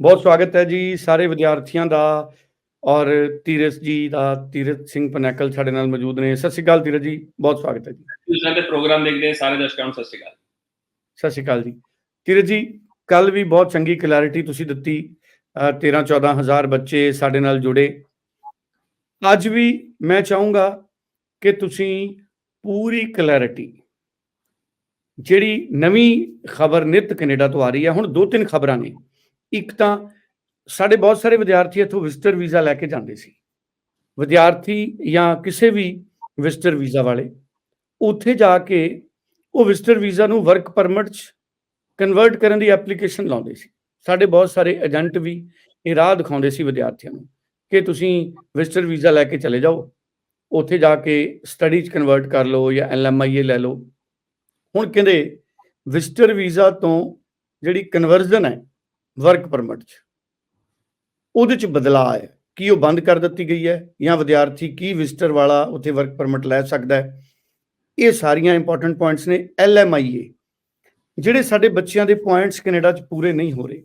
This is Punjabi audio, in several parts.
ਬਹੁਤ ਸਵਾਗਤ ਹੈ ਜੀ ਸਾਰੇ ਵਿਦਿਆਰਥੀਆਂ ਦਾ ਔਰ ਤੀਰਥ ਜੀ ਦਾ ਤੀਰਥ ਸਿੰਘ ਪਨੈਕਲ ਸਾਡੇ ਨਾਲ ਮੌਜੂਦ ਨੇ। ਸਤਿ ਸ਼੍ਰੀ ਅਕਾਲ ਤੀਰਥ ਜੀ ਬਹੁਤ ਸਵਾਗਤ ਹੈ ਜੀ। ਤੁਸੀਂ ਦੇ ਪ੍ਰੋਗਰਾਮ ਦੇਖਦੇ ਸਾਰੇ ਦਰਸ਼ਕਾਂ ਨੂੰ ਸਤਿ ਸ਼੍ਰੀ ਅਕਾਲ। ਸਤਿ ਸ਼੍ਰੀ ਅਕਾਲ ਜੀ। ਤੀਰਥ ਜੀ ਕੱਲ ਵੀ ਬਹੁਤ ਚੰਗੀ ਕਲੈਰਿਟੀ ਤੁਸੀਂ ਦਿੱਤੀ। 13 14000 ਬੱਚੇ ਸਾਡੇ ਨਾਲ ਜੁੜੇ। ਅੱਜ ਵੀ ਮੈਂ ਚਾਹੂੰਗਾ ਕਿ ਤੁਸੀਂ ਪੂਰੀ ਕਲੈਰਿਟੀ ਜਿਹੜੀ ਨਵੀਂ ਖਬਰ ਨਿਤ ਕੈਨੇਡਾ ਤੋਂ ਆ ਰਹੀ ਹੈ ਹੁਣ ਦੋ ਤਿੰਨ ਖਬਰਾਂ ਨੇ ਇੱਕ ਤਾਂ ਸਾਡੇ ਬਹੁਤ ਸਾਰੇ ਵਿਦਿਆਰਥੀ ਇੱਥੋਂ ਵਿਜ਼ਟਰ ਵੀਜ਼ਾ ਲੈ ਕੇ ਜਾਂਦੇ ਸੀ। ਵਿਦਿਆਰਥੀ ਜਾਂ ਕਿਸੇ ਵੀ ਵਿਜ਼ਟਰ ਵੀਜ਼ਾ ਵਾਲੇ, ਉੱਥੇ ਜਾ ਕੇ ਉਹ ਵਿਜ਼ਟਰ ਵੀਜ਼ਾ ਨੂੰ ਵਰਕ ਪਰਮਿਟ 'ਚ ਕਨਵਰਟ ਕਰਨ ਦੀ ਐਪਲੀਕੇਸ਼ਨ ਲਾਉਂਦੇ ਸੀ। ਸਾਡੇ ਬਹੁਤ ਸਾਰੇ ਏਜੰਟ ਵੀ ਇਹ ਰਾਹ ਦਿਖਾਉਂਦੇ ਸੀ ਵਿਦਿਆਰਥੀਆਂ ਨੂੰ ਕਿ ਤੁਸੀਂ ਵਿਜ਼ਟਰ ਵੀਜ਼ਾ ਲੈ ਕੇ ਚਲੇ ਜਾਓ, ਉੱਥੇ ਜਾ ਕੇ ਸਟੱਡੀ 'ਚ ਕਨਵਰਟ ਕਰ ਲਓ ਜਾਂ ਐਲਐਮਆਈਏ ਲੈ ਲਓ। ਹੁਣ ਕਹਿੰਦੇ ਵਿਜ਼ਟਰ ਵੀਜ਼ਾ ਤੋਂ ਜਿਹੜੀ ਕਨਵਰਜ਼ਨ ਹੈ ਵਰਕ ਪਰਮਿਟ 'ਚ। ਉਹਦੇ 'ਚ ਬਦਲਾਅ ਹੈ। ਕੀ ਉਹ ਬੰਦ ਕਰ ਦਿੱਤੀ ਗਈ ਹੈ ਜਾਂ ਵਿਦਿਆਰਥੀ ਕੀ ਵਿਜ਼ਟਰ ਵਾਲਾ ਉੱਥੇ ਵਰਕ ਪਰਮਿਟ ਲੈ ਸਕਦਾ ਹੈ? ਇਹ ਸਾਰੀਆਂ ਇੰਪੋਰਟੈਂਟ ਪੁਆਇੰਟਸ ਨੇ ਐਲਐਮਆਈਏ ਜਿਹੜੇ ਸਾਡੇ ਬੱਚਿਆਂ ਦੇ ਪੁਆਇੰਟਸ ਕੈਨੇਡਾ 'ਚ ਪੂਰੇ ਨਹੀਂ ਹੋ ਰਹੇ,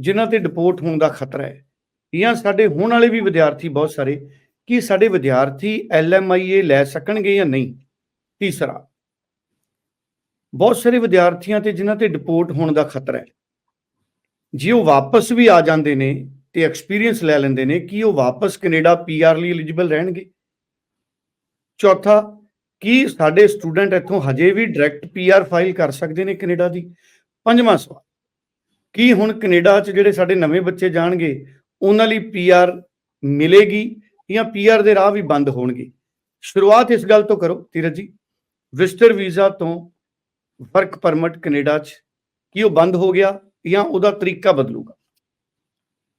ਜਿਨ੍ਹਾਂ ਤੇ ਡਿਪੋਰਟ ਹੋਣ ਦਾ ਖਤਰਾ ਹੈ। ਜਾਂ ਸਾਡੇ ਹੋਣ ਵਾਲੇ ਵੀ ਵਿਦਿਆਰਥੀ ਬਹੁਤ ਸਾਰੇ, ਕੀ ਸਾਡੇ ਵਿਦਿਆਰਥੀ ਐਲਐਮਆਈਏ ਲੈ ਸਕਣਗੇ ਜਾਂ ਨਹੀਂ? ਤੀਸਰਾ, ਬਹੁਤ ਸਾਰੇ ਵਿਦਿਆਰਥੀਆਂ ਤੇ ਜਿਨ੍ਹਾਂ ਤੇ ਡਿਪੋਰਟ ਹੋਣ ਦਾ ਖਤਰਾ ਹੈ। ਜੇ ਉਹ ਵਾਪਸ ਵੀ ਆ ਜਾਂਦੇ ਨੇ ਤੇ ਐਕਸਪੀਰੀਅੰਸ ਲੈ ਲੈਂਦੇ ਨੇ, ਕਿ ਉਹ ਵਾਪਸ ਕੈਨੇਡਾ ਪੀਆਰ ਲਈ ਐਲੀਜੀਬਲ ਰਹਿਣਗੇ? ਚੌਥਾ, ਕੀ ਸਾਡੇ ਸਟੂਡੈਂਟ ਇੱਥੋਂ ਹਜੇ ਵੀ ਡਾਇਰੈਕਟ ਪੀਆਰ ਫਾਈਲ ਕਰ ਸਕਦੇ ਨੇ ਕੈਨੇਡਾ ਦੀ? ਪੰਜਵਾਂ ਸਵਾਲ, ਕੀ ਹੁਣ ਕੈਨੇਡਾ 'ਚ ਜਿਹੜੇ ਸਾਡੇ ਨਵੇਂ ਬੱਚੇ ਜਾਣਗੇ, ਉਹਨਾਂ ਲਈ ਪੀਆਰ ਮਿਲੇਗੀ ਜਾਂ ਪੀਆਰ ਦੇ ਰਾਹ ਵੀ ਬੰਦ ਹੋਣਗੇ? ਸ਼ੁਰੂਆਤ ਇਸ ਗੱਲ ਤੋਂ ਕਰੋ ਤੀਰਜ ਜੀ। ਵਿਜ਼ਟਰ ਵੀਜ਼ਾ ਤੋਂ ਵਰਕ ਪਰਮਿਟ ਕੈਨੇਡਾ 'ਚ, ਕੀ ਉਹ ਬੰਦ ਹੋ ਗਿਆ? ਜਾਂ ਉਹਦਾ ਤਰੀਕਾ ਬਦਲੂਗਾ।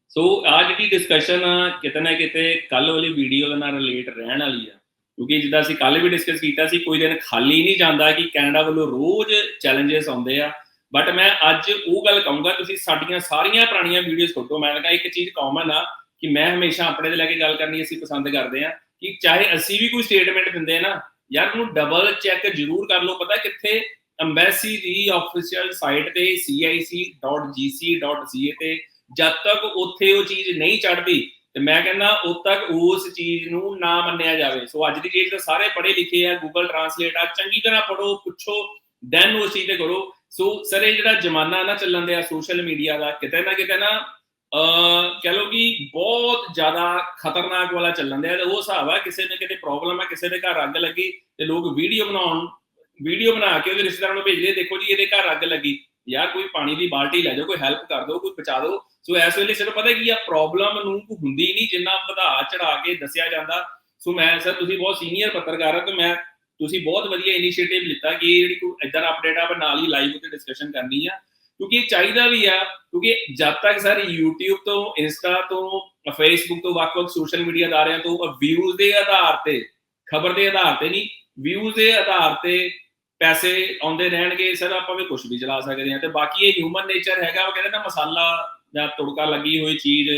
ਸੋ ਅੱਜ ਦੀ ਡਿਸਕਸ਼ਨ ਕਿਤੇ ਨਾ ਕਿਤੇ ਕੱਲ ਵਾਲੀ ਵੀਡੀਓ ਦੇ ਨਾਲ ਰਿਲੇਟ ਰਹਿਣ ਵਾਲੀ ਆ। ਕਿਉਂਕਿ ਜਿੱਦਾਂ ਅਸੀਂ ਕੱਲ ਵੀ ਡਿਸਕਸ ਕੀਤਾ ਸੀ, ਕੋਈ ਦਿਨ ਖਾਲੀ ਨਹੀਂ ਜਾਂਦਾ ਕਿ ਕੈਨੇਡਾ ਵੱਲੋਂ ਰੋਜ਼ ਚੈਲੰਜਸ ਆਉਂਦੇ ਆ। ਬਟ ਮੈਂ ਅੱਜ ਉਹ ਗੱਲ ਕਹੂੰਗਾ, ਤੁਸੀਂ ਸਾਡੀਆਂ ਸਾਰੀਆਂ ਪੁਰਾਣੀਆਂ ਵੀਡੀਓਜ਼ ਫੋਟੋ ਮੈਂ ਲਗਾ ਇੱਕ ਚੀਜ਼ ਕਾਮਨ ਆ ਕਿ ਮੈਂ ਹਮੇਸ਼ਾ ਆਪਣੇ ਦੇ ਲੈ ਕੇ ਗੱਲ ਕਰਨੀ ਅਸੀਂ ਪਸੰਦ ਕਰਦੇ ਆ ਕਿ ਚਾਹੇ ਅਸੀਂ ਵੀ ਕੋਈ ਸਟੇਟਮੈਂਟ ਦਿੰਦੇ ਆ ਨਾ, ਯਾਰ ਉਹਨੂੰ ਡਬਲ ਚੈੱਕ ਜ਼ਰੂਰ ਕਰ ਲਓ। ਪਤਾ ਕਿੱਥੇ ਐਮਬੈਸੀ ਦੀ ਆਫੀਸ਼ੀਅਲ ਸਾਈਟ ਤੇ cic.gc.ca ਤੇ ਜਦ ਤੱਕ ਉੱਥੇ ਉਹ ਚੀਜ਼ ਨਹੀਂ ਚੜਦੀ ਤੇ ਮੈਂ ਕਹਿੰਦਾ ਉਦ ਤੱਕ ਉਸ ਚੀਜ਼ ਨੂੰ ਨਾ ਮੰਨਿਆ ਜਾਵੇ। ਸੋ ਅੱਜ ਦੀ ਡੇਟ ਤੇ ਸਾਰੇ ਪੜ੍ਹੇ ਲਿਖੇ ਆ ਗੂਗਲ ਟਰਾਂਸਲੇਟ ਆ, ਚੰਗੀ ਤਰ੍ਹਾਂ ਪੜੋ ਪੁੱਛੋ ਦੈਨ ਉਸ ਚੀਜ਼ ਤੇ ਕਰੋ। ਸੋ ਸਰ, ਇਹ ਜਿਹੜਾ ਜ਼ਮਾਨਾ ਨਾ ਚੱਲਣ ਦਿਆ ਸੋਸ਼ਲ ਮੀਡੀਆ ਦਾ, ਕਿਤੇ ਨਾ ਕਿਤੇ ਨਾ ਅ ਕਹ ਲੋ ਕਿ ਬਹੁਤ ਜ਼ਿਆਦਾ ਖਤਰਨਾਕ ਵਾਲਾ ਚੱਲਣ ਦਿਆ ਉਹ ਹਿਸਾਬ ਆ, ਕਿਸੇ ਨੇ ਕਿਤੇ ਪ੍ਰੋਬਲਮ ਆ, ਕਿਸੇ ਦੇ ਘਰ ਅੱਗ ਲੱਗੀ, ਤੇ ਲੋਕ ਵੀਡੀਓ ਬਣਾਉਣ ਵੀਡੀਓ ਬਣਾ ਕੇ ਉਹਦੇ ਰਿਸ਼ਤੇਦਾਰਾਂ ਨੂੰ ਭੇਜਦੇ, ਦੇਖੋ ਜੀ, ਇਹਦੇ ਘਰ ਅੱਗ ਲੱਗੀ। ਯਾਰ, ਕੋਈ ਪਾਣੀ ਦੀ ਬਾਲਟੀ ਲੈ ਜਾਓ, ਕੋਈ ਹੈਲਪ ਕਰ ਦਿਓ, ਕੋਈ ਬਚਾ ਦਿਓ। ਸੋ ਇਸ ਵੇਲੇ ਸਿਰਫ ਪਤਾ ਕੀ ਆ ਪ੍ਰੋਬਲਮ ਨੂੰ ਕੋਈ ਹੁੰਦੀ ਨਹੀਂ, ਜਿੰਨਾ ਵਧਾ ਚੜਾ ਕੇ ਦੱਸਿਆ ਜਾਂਦਾ। ਸੋ ਮੈਂ, ਸਰ, ਤੁਸੀਂ ਬਹੁਤ ਸੀਨੀਅਰ ਪੱਤਰਕਾਰ ਹੋ ਤੇ ਮੈਂ, ਤੁਸੀਂ ਬਹੁਤ ਵਧੀਆ ਇਨੀਸ਼ੀਏਟਿਵ ਲਿੱਤਾ ਕਿ ਜਿਹੜੀ ਕੋਈ ਇਦਾਂ ਅਪਡੇਟ ਆ ਨਾਲ ਹੀ ਲਾਈਵ ਉੱਤੇ ਡਿਸਕਸ਼ਨ ਕਰਨੀ ਆ। ਕਿਉਂਕਿ ਇਹ ਚਾਹੀਦਾ ਵੀ ਆ, ਕਿਉਂਕਿ ਜਦ ਤੱਕ ਸਰ YouTube ਤੋਂ, Insta ਤੋਂ, Facebook ਤੋਂ, ਵੱਖ-ਵੱਖ ਸੋਸ਼ਲ ਮੀਡੀਆ ਅਦਾਰਿਆਂ ਤੋਂ ਵਿਊਜ਼ ਦੇ ਆਧਾਰ ਤੇ, ਖਬਰ ਦੇ ਆਧਾਰ ਤੇ ਨਹੀਂ ਵਿਊਜ਼ ਦੇ ਆਧਾਰ ਤੇ ਪੈਸੇ ਆਉਂਦੇ ਰਹਿਣਗੇ ਸਰ ਆਪਾਂ ਵੀ ਕੁਝ ਵੀ ਚਲਾ ਸਕਦੇ ਹਾਂ। ਤੇ ਬਾਕੀ ਇਹ ਹਿਊਮਨ ਨੇਚਰ ਹੈਗਾ, ਉਹ ਕਹਿੰਦੇ ਨਾ ਮਸਾਲਾ ਜਾਂ ਤੁੜਕਾ ਲੱਗੀ ਹੋਈ ਚੀਜ਼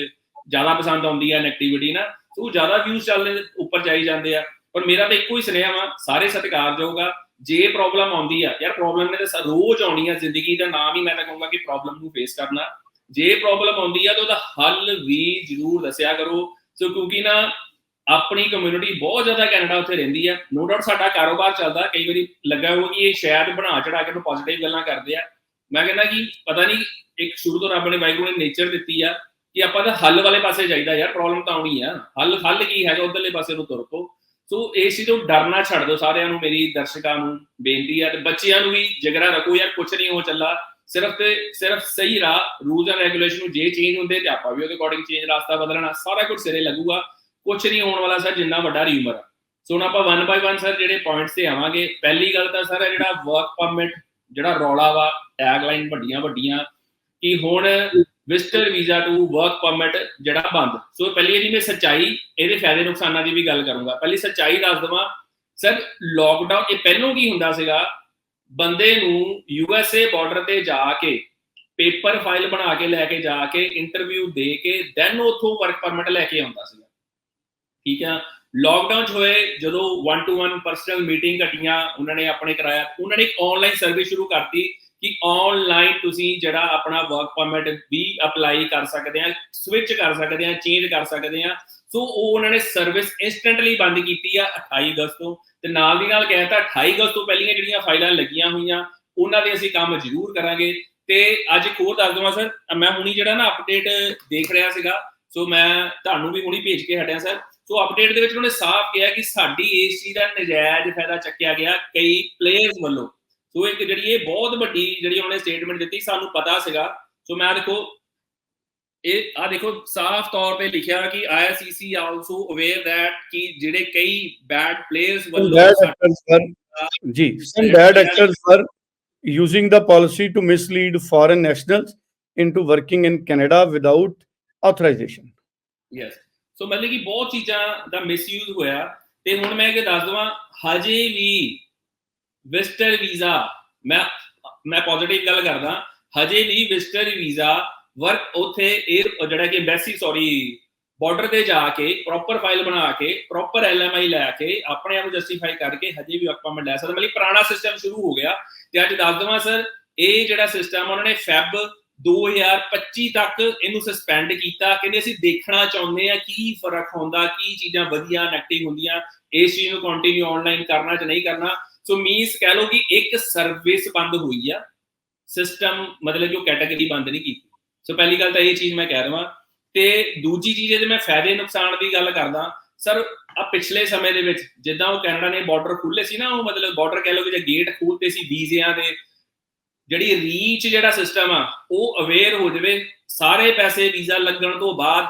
ਜ਼ਿਆਦਾ ਪਸੰਦ ਆਉਂਦੀ ਆ ਨੈਗੇਟਿਵਿਟੀ ਨਾ ਉਹ ਜ਼ਿਆਦਾ ਵਿਊਜ਼ ਚੱਲਦੇ ਉੱਪਰ ਜਾਈ ਜਾਂਦੇ ਆ। ਪਰ ਮੇਰਾ ਤਾਂ ਇੱਕੋ ਹੀ ਸੁਨੇਹਾ ਵਾ, ਸਾਰੇ ਸਤਿਕਾਰਯੋਗ ਆ, ਜੇ ਪ੍ਰੋਬਲਮ ਆਉਂਦੀ ਆ, ਯਾਰ ਪ੍ਰੋਬਲਮ ਨੇ ਤਾਂ ਰੋਜ਼ ਆਉਣੀ ਆ ਜ਼ਿੰਦਗੀ ਦਾ ਨਾਮ ਹੀ ਮੈਂ ਤਾਂ ਕਹੂੰਗਾ ਕਿ ਪ੍ਰੋਬਲਮ ਨੂੰ ਫੇਸ ਕਰਨਾ। ਜੇ ਪ੍ਰੋਬਲਮ ਆਉਂਦੀ ਆ ਤਾਂ ਉਹਦਾ ਹੱਲ ਵੀ ਜ਼ਰੂਰ ਦੱਸਿਆ ਕਰੋ। ਸੋ ਕਿਉਂਕਿ ਨਾ ਆਪਣੀ ਕਮਿਊਨਿਟੀ ਬਹੁਤ ਜ਼ਿਆਦਾ ਕੈਨੇਡਾ ਉੱਥੇ ਰਹਿੰਦੀ ਆ। ਨੋ ਡਾਊਟ ਸਾਡਾ ਕਾਰੋਬਾਰ ਚੱਲਦਾ, ਕਈ ਵਾਰੀ ਲੱਗਾ ਹੋਊ ਕਿ ਇਹ ਸ਼ਾਇਦ ਬਣਾ ਚੜਾ ਕੇ ਨੂੰ ਪੋਜ਼ਿਟਿਵ ਗੱਲਾਂ ਕਰਦੇ ਆ। ਮੈਂ ਕਹਿੰਦਾ ਕਿ ਪਤਾ ਨਹੀਂ, ਇੱਕ ਸ਼ੁਰੂ ਤੋਂ ਰੱਬ ਨੇ ਵਾਹਿਗੁਰੂ ਨੇ ਨੇਚਰ ਦਿੱਤੀ ਆ ਕਿ ਆਪਾਂ ਤਾਂ ਹੱਲ ਵਾਲੇ ਪਾਸੇ ਜਾਈਦਾ ਯਾਰ ਪ੍ਰੋਬਲਮ ਤਾਂ ਆਉਣੀ ਆ। ਹੱਲ ਹੱਲ ਕੀ ਹੈਗਾ, ਉਧਰਲੇ ਪਾਸੇ ਨੂੰ ਤੁਰ ਪੋ ਸੋ ਇਸ ਚੀਜ਼ ਤੋਂ ਡਰਨਾ ਛੱਡ ਦਿਓ ਸਾਰਿਆਂ ਨੂੰ, ਮੇਰੀ ਦਰਸ਼ਕਾਂ ਨੂੰ ਬੇਨਤੀ ਆ ਤੇ ਬੱਚਿਆਂ ਨੂੰ ਵੀ ਜਗਰਾ ਰੱਖੋ ਯਾਰ, ਕੁਛ ਨਹੀਂ ਹੋ ਚੱਲਾ। ਸਿਰਫ ਤੇ ਸਿਰਫ ਸਹੀ ਰਾਹ ਰੂਲਸ ਐਂਡ ਰੈਗੂਲੇਸ਼ਨ ਨੂੰ ਜੇ ਚੇਂਜ ਹੁੰਦੇ ਤੇ ਆਪਾਂ ਵੀ ਉਹਦੇ ਅਕੋਰਡਿੰਗ ਚੇਂਜ ਰਸਤਾ ਬਦਲਣਾ, ਸਾਰਾ ਕੁਝ ਸਿਰੇ ਲੱਗੂਗਾ। ਕੁਝ ਨਹੀਂ ਹੋਣ ਵਾਲਾ ਸਰ ਜਿੰਨਾ ਵੱਡਾ ਰੀਮਰ ਆ। ਸੋ ਹੁਣ ਆਪਾਂ 1 ਬਾਈ 1 ਸਰ ਜਿਹੜੇ ਪੁਆਇੰਟਸ ਤੇ ਆਵਾਂਗੇ, ਪਹਿਲੀ ਗੱਲ ਤਾਂ ਸਰ ਜਿਹੜਾ ਵਰਕ ਪਰਮਿਟ ਜਿਹੜਾ ਰੌਲਾ ਵਾ ਟੈਗ ਲਾਈਨ ਵੱਡੀਆਂ ਵੱਡੀਆਂ, ਕਿ ਹੁਣ visitor visa to work permit ਜਿਹੜਾ ਬੰਦ। ਸੋ ਪਹਿਲੀ ਇਹਦੀ ਮੈਂ ਸੱਚਾਈ, ਇਹਦੇ ਫਾਇਦੇ ਨੁਕਸਾਨਾਂ ਦੀ ਵੀ ਗੱਲ ਕਰੂੰਗਾ। ਪਹਿਲੀ ਸੱਚਾਈ ਦੱਸ ਦਵਾਂ ਸਰ ਲੋਕਡਾਊਨ ਇਹ ਪਹਿਲੋਂ ਕੀ ਹੁੰਦਾ ਸੀਗਾ, ਬੰਦੇ ਨੂੰ ਯੂ ਐਸ ਏ ਬਾਰਡਰ ਤੇ ਜਾ ਕੇ ਪੇਪਰ ਫਾਈਲ ਬਣਾ ਕੇ ਲੈ ਕੇ ਜਾ ਕੇ ਇੰਟਰਵਿਊ ਦੇ ਕੇ ਦੈਨ ਉਥੋਂ ਵਰਕ ਪਰਮਿਟ ਲੈ ਕੇ ਆਉਂਦਾ ਸੀਗਾ। ਠੀਕ ਆ? ਲਾਕਡਾਊਨ ਚ ਹੋਏ, ਜਦੋਂ 1 ਟੂ 1 ਪਰਸਨਲ ਮੀਟਿੰਗ ਘਟੀਆਂ, ਉਹਨਾਂ ਨੇ ਆਪਣੇ ਕਰਾਇਆ। ਉਹਨਾਂ ਨੇ ਇੱਕ ਆਨਲਾਈਨ ਸਰਵਿਸ ਸ਼ੁਰੂ ਕਰਤੀ ਕਿ ਆਨਲਾਈਨ ਤੁਸੀਂ ਜਿਹੜਾ ਆਪਣਾ ਵਰਕ ਪਰਮਿਟ ਵੀ ਅਪਲਾਈ ਕਰ ਸਕਦੇ ਆ ਸਵਿਚ ਕਰ ਸਕਦੇ ਆ ਚੇਂਜ ਕਰ ਸਕਦੇ ਆ। ਸੋ ਉਹ ਉਹਨਾਂ ਨੇ ਸਰਵਿਸ ਇਨਸਟੈਂਟਲੀ ਬੰਦ ਕੀਤੀ ਆ 28 ਅਗਸਤ ਤੋਂ। ਤੇ ਨਾਲ ਦੀ ਨਾਲ ਕਹਿਤਾ 28 ਅਗਸਤ ਤੋਂ ਪਹਿਲੀਆਂ ਜਿਹੜੀਆਂ ਫਾਈਲਾਂ ਲੱਗੀਆਂ ਹੋਈਆਂ, ਉਹਨਾਂ ਦੇ ਅਸੀਂ ਕੰਮ ਜ਼ਰੂਰ ਕਰਾਂਗੇ। ਤੇ ਅੱਜ ਇੱਕ ਹੋਰ ਦੱਸ ਦਵਾਂ, ਸਰ, ਮੈਂ ਹੁਣੀ ਜਿਹੜਾ ਨਾ ਅਪਡੇਟ ਦੇਖ ਰਿਹਾ ਸੀਗਾ, ਸੋ ਮੈਂ ਤੁਹਾਨੂੰ ਵੀ ਹੁਣੀ ਭੇਜ ਕੇ ਹਟਿਆ, ਸਰ। ਸੋ ਅਪਡੇਟ ਦੇ ਵਿੱਚ ਉਹਨੇ ਸਾਫ਼ ਕਿਹਾ ਕਿ ਸਾਡੀ ਇਸ ਚੀਜ਼ ਦਾ ਨਜਾਇਜ਼ ਫਾਇਦਾ ਚੱਕਿਆ ਗਿਆ ਕਈ ਪਲੇਅਰਸ ਵੱਲੋਂ। ਸੋ ਇੱਕ ਜਿਹੜੀ ਇਹ ਬਹੁਤ ਵੱਡੀ ਜਿਹੜੀ ਉਹਨੇ ਸਟੇਟਮੈਂਟ ਦਿੱਤੀ ਸਾਨੂੰ ਪਤਾ ਸੀਗਾ। ਸੋ ਮੈਂ ਦੇਖੋ ਇਹ ਆ ਦੇਖੋ ਸਾਫ਼ ਤੌਰ ਤੇ ਲਿਖਿਆ ਕਿ ਆਈਆਰਸੀਸੀ ਆਲਸੋ ਅਵੇਅਰ ਥੈਟ ਕਿ ਜਿਹੜੇ ਕਈ ਬੈਡ ਪਲੇਅਰਸ ਵੱਲੋਂ were, ji, some bad actors were using the policy to mislead foreign nationals into working in Canada without authorization. Yes so ਮਤਲਬ ਕਿ ਬਹੁਤ ਚੀਜ਼ਾਂ ਦਾ ਮਿਸਯੂਜ਼ ਹੋਇਆ ਤੇ ਹੁਣ ਮੈਂ ਇਹ ਦੱਸ ਦਵਾਂ ਹਜੇ ਵੀ ਵਿਜ਼ਟਰ ਵੀਜ਼ਾ ਮੈਂ ਮੈਂ ਪੋਜ਼ਿਟਿਵ ਗੱਲ ਕਰਦਾ ਹਜੇ ਵੀ ਵਿਜ਼ਟਰ ਵੀਜ਼ਾ ਵਰਕ ਉਥੇ 에ਅਰ ਜਿਹੜਾ ਕਿ ਐਮਬੈਸੀ ਸੌਰੀ ਬਾਰਡਰ ਤੇ ਜਾ ਕੇ ਪ੍ਰੋਪਰ ਫਾਈਲ ਬਣਾ ਕੇ ਪ੍ਰੋਪਰ ਐਲਐਮਆਈ ਲੈ ਕੇ ਆਪਣੇ ਆਪ ਨੂੰ ਜਸਟੀਫਾਈ ਕਰਕੇ ਹਜੇ ਵੀ ਆਪਾਂ ਮੈਂ ਲੈ ਸਕਦਾ ਮਤਲਬ ਪੁਰਾਣਾ ਸਿਸਟਮ ਸ਼ੁਰੂ ਹੋ ਗਿਆ ਤੇ ਅੱਜ ਦੱਸ ਦਵਾਂ ਸਰ ਇਹ ਜਿਹੜਾ ਸਿਸਟਮ ਉਹਨਾਂ ਨੇ ਫੈਬ 2025 ਤੱਕ ਇਹਨੂੰ ਸਸਪੈਂਡ ਕੀਤਾ। ਕਹਿੰਦੇ ਅਸੀਂ ਦੇਖਣਾ ਚਾਹੁੰਦੇ ਆ ਕੀ ਫ਼ਰਕ ਹੁੰਦਾ ਕੀ ਚੀਜ਼ਾਂ ਵਧੀਆ ਨੈਗੇਟਿਵ ਹੁੰਦੀਆਂ। ਇਸ ਚੀਜ਼ ਨੂੰ ਕੰਟੀਨਿਊ ਆਨਲਾਈਨ ਕਰਨਾ ਜਾਂ ਨਹੀਂ ਕਰਨਾ। ਸੋ ਮੀਨਸ ਕਹਿ ਲਓ ਕਿ ਇੱਕ ਸਰਵਿਸ ਬੰਦ ਹੋਈ ਆ। ਸਿਸਟਮ ਮਤਲਬ ਕਿ ਕੈਟਾਗਰੀ ਬੰਦ ਨਹੀਂ ਕੀਤੀ। ਸੋ ਪਹਿਲੀ ਗੱਲ ਤਾਂ ਇਹ ਚੀਜ਼ ਮੈਂ ਕਹਿ ਰਹਾ ਤੇ ਦੂਜੀ ਚੀਜ਼ ਜੇ ਮੈਂ ਫਾਇਦੇ ਨੁਕਸਾਨ ਦੀ ਗੱਲ ਕਰਦਾ। ਸਰ ਆ ਪਿਛਲੇ ਸਮੇਂ ਦੇ ਵਿੱਚ ਜਿੱਦਾਂ ਉਹ ਕੈਨੇਡਾ ਨੇ ਬਾਰਡਰ ਖੁੱਲੇ ਸੀ ਨਾ, ਉਹ ਮਤਲਬ ਬਾਰਡਰ ਕਹਿ ਲਓ ਕਿ ਜੇ ਗੇਟ ਖੋਲਦੇ ਸੀ ਵੀਜ਼ਿਆਂ ਦੇ ਜਿਹੜੀ ਰੀਚ ਜਿਹੜਾ ਸਿਸਟਮ ਆ, ਉਹ ਅਵੇਅਰ ਹੋ ਜਾਵੇ, ਸਾਰੇ ਪੈਸੇ ਵੀਜ਼ਾ ਲੱਗਣ ਤੋਂ ਬਾਅਦ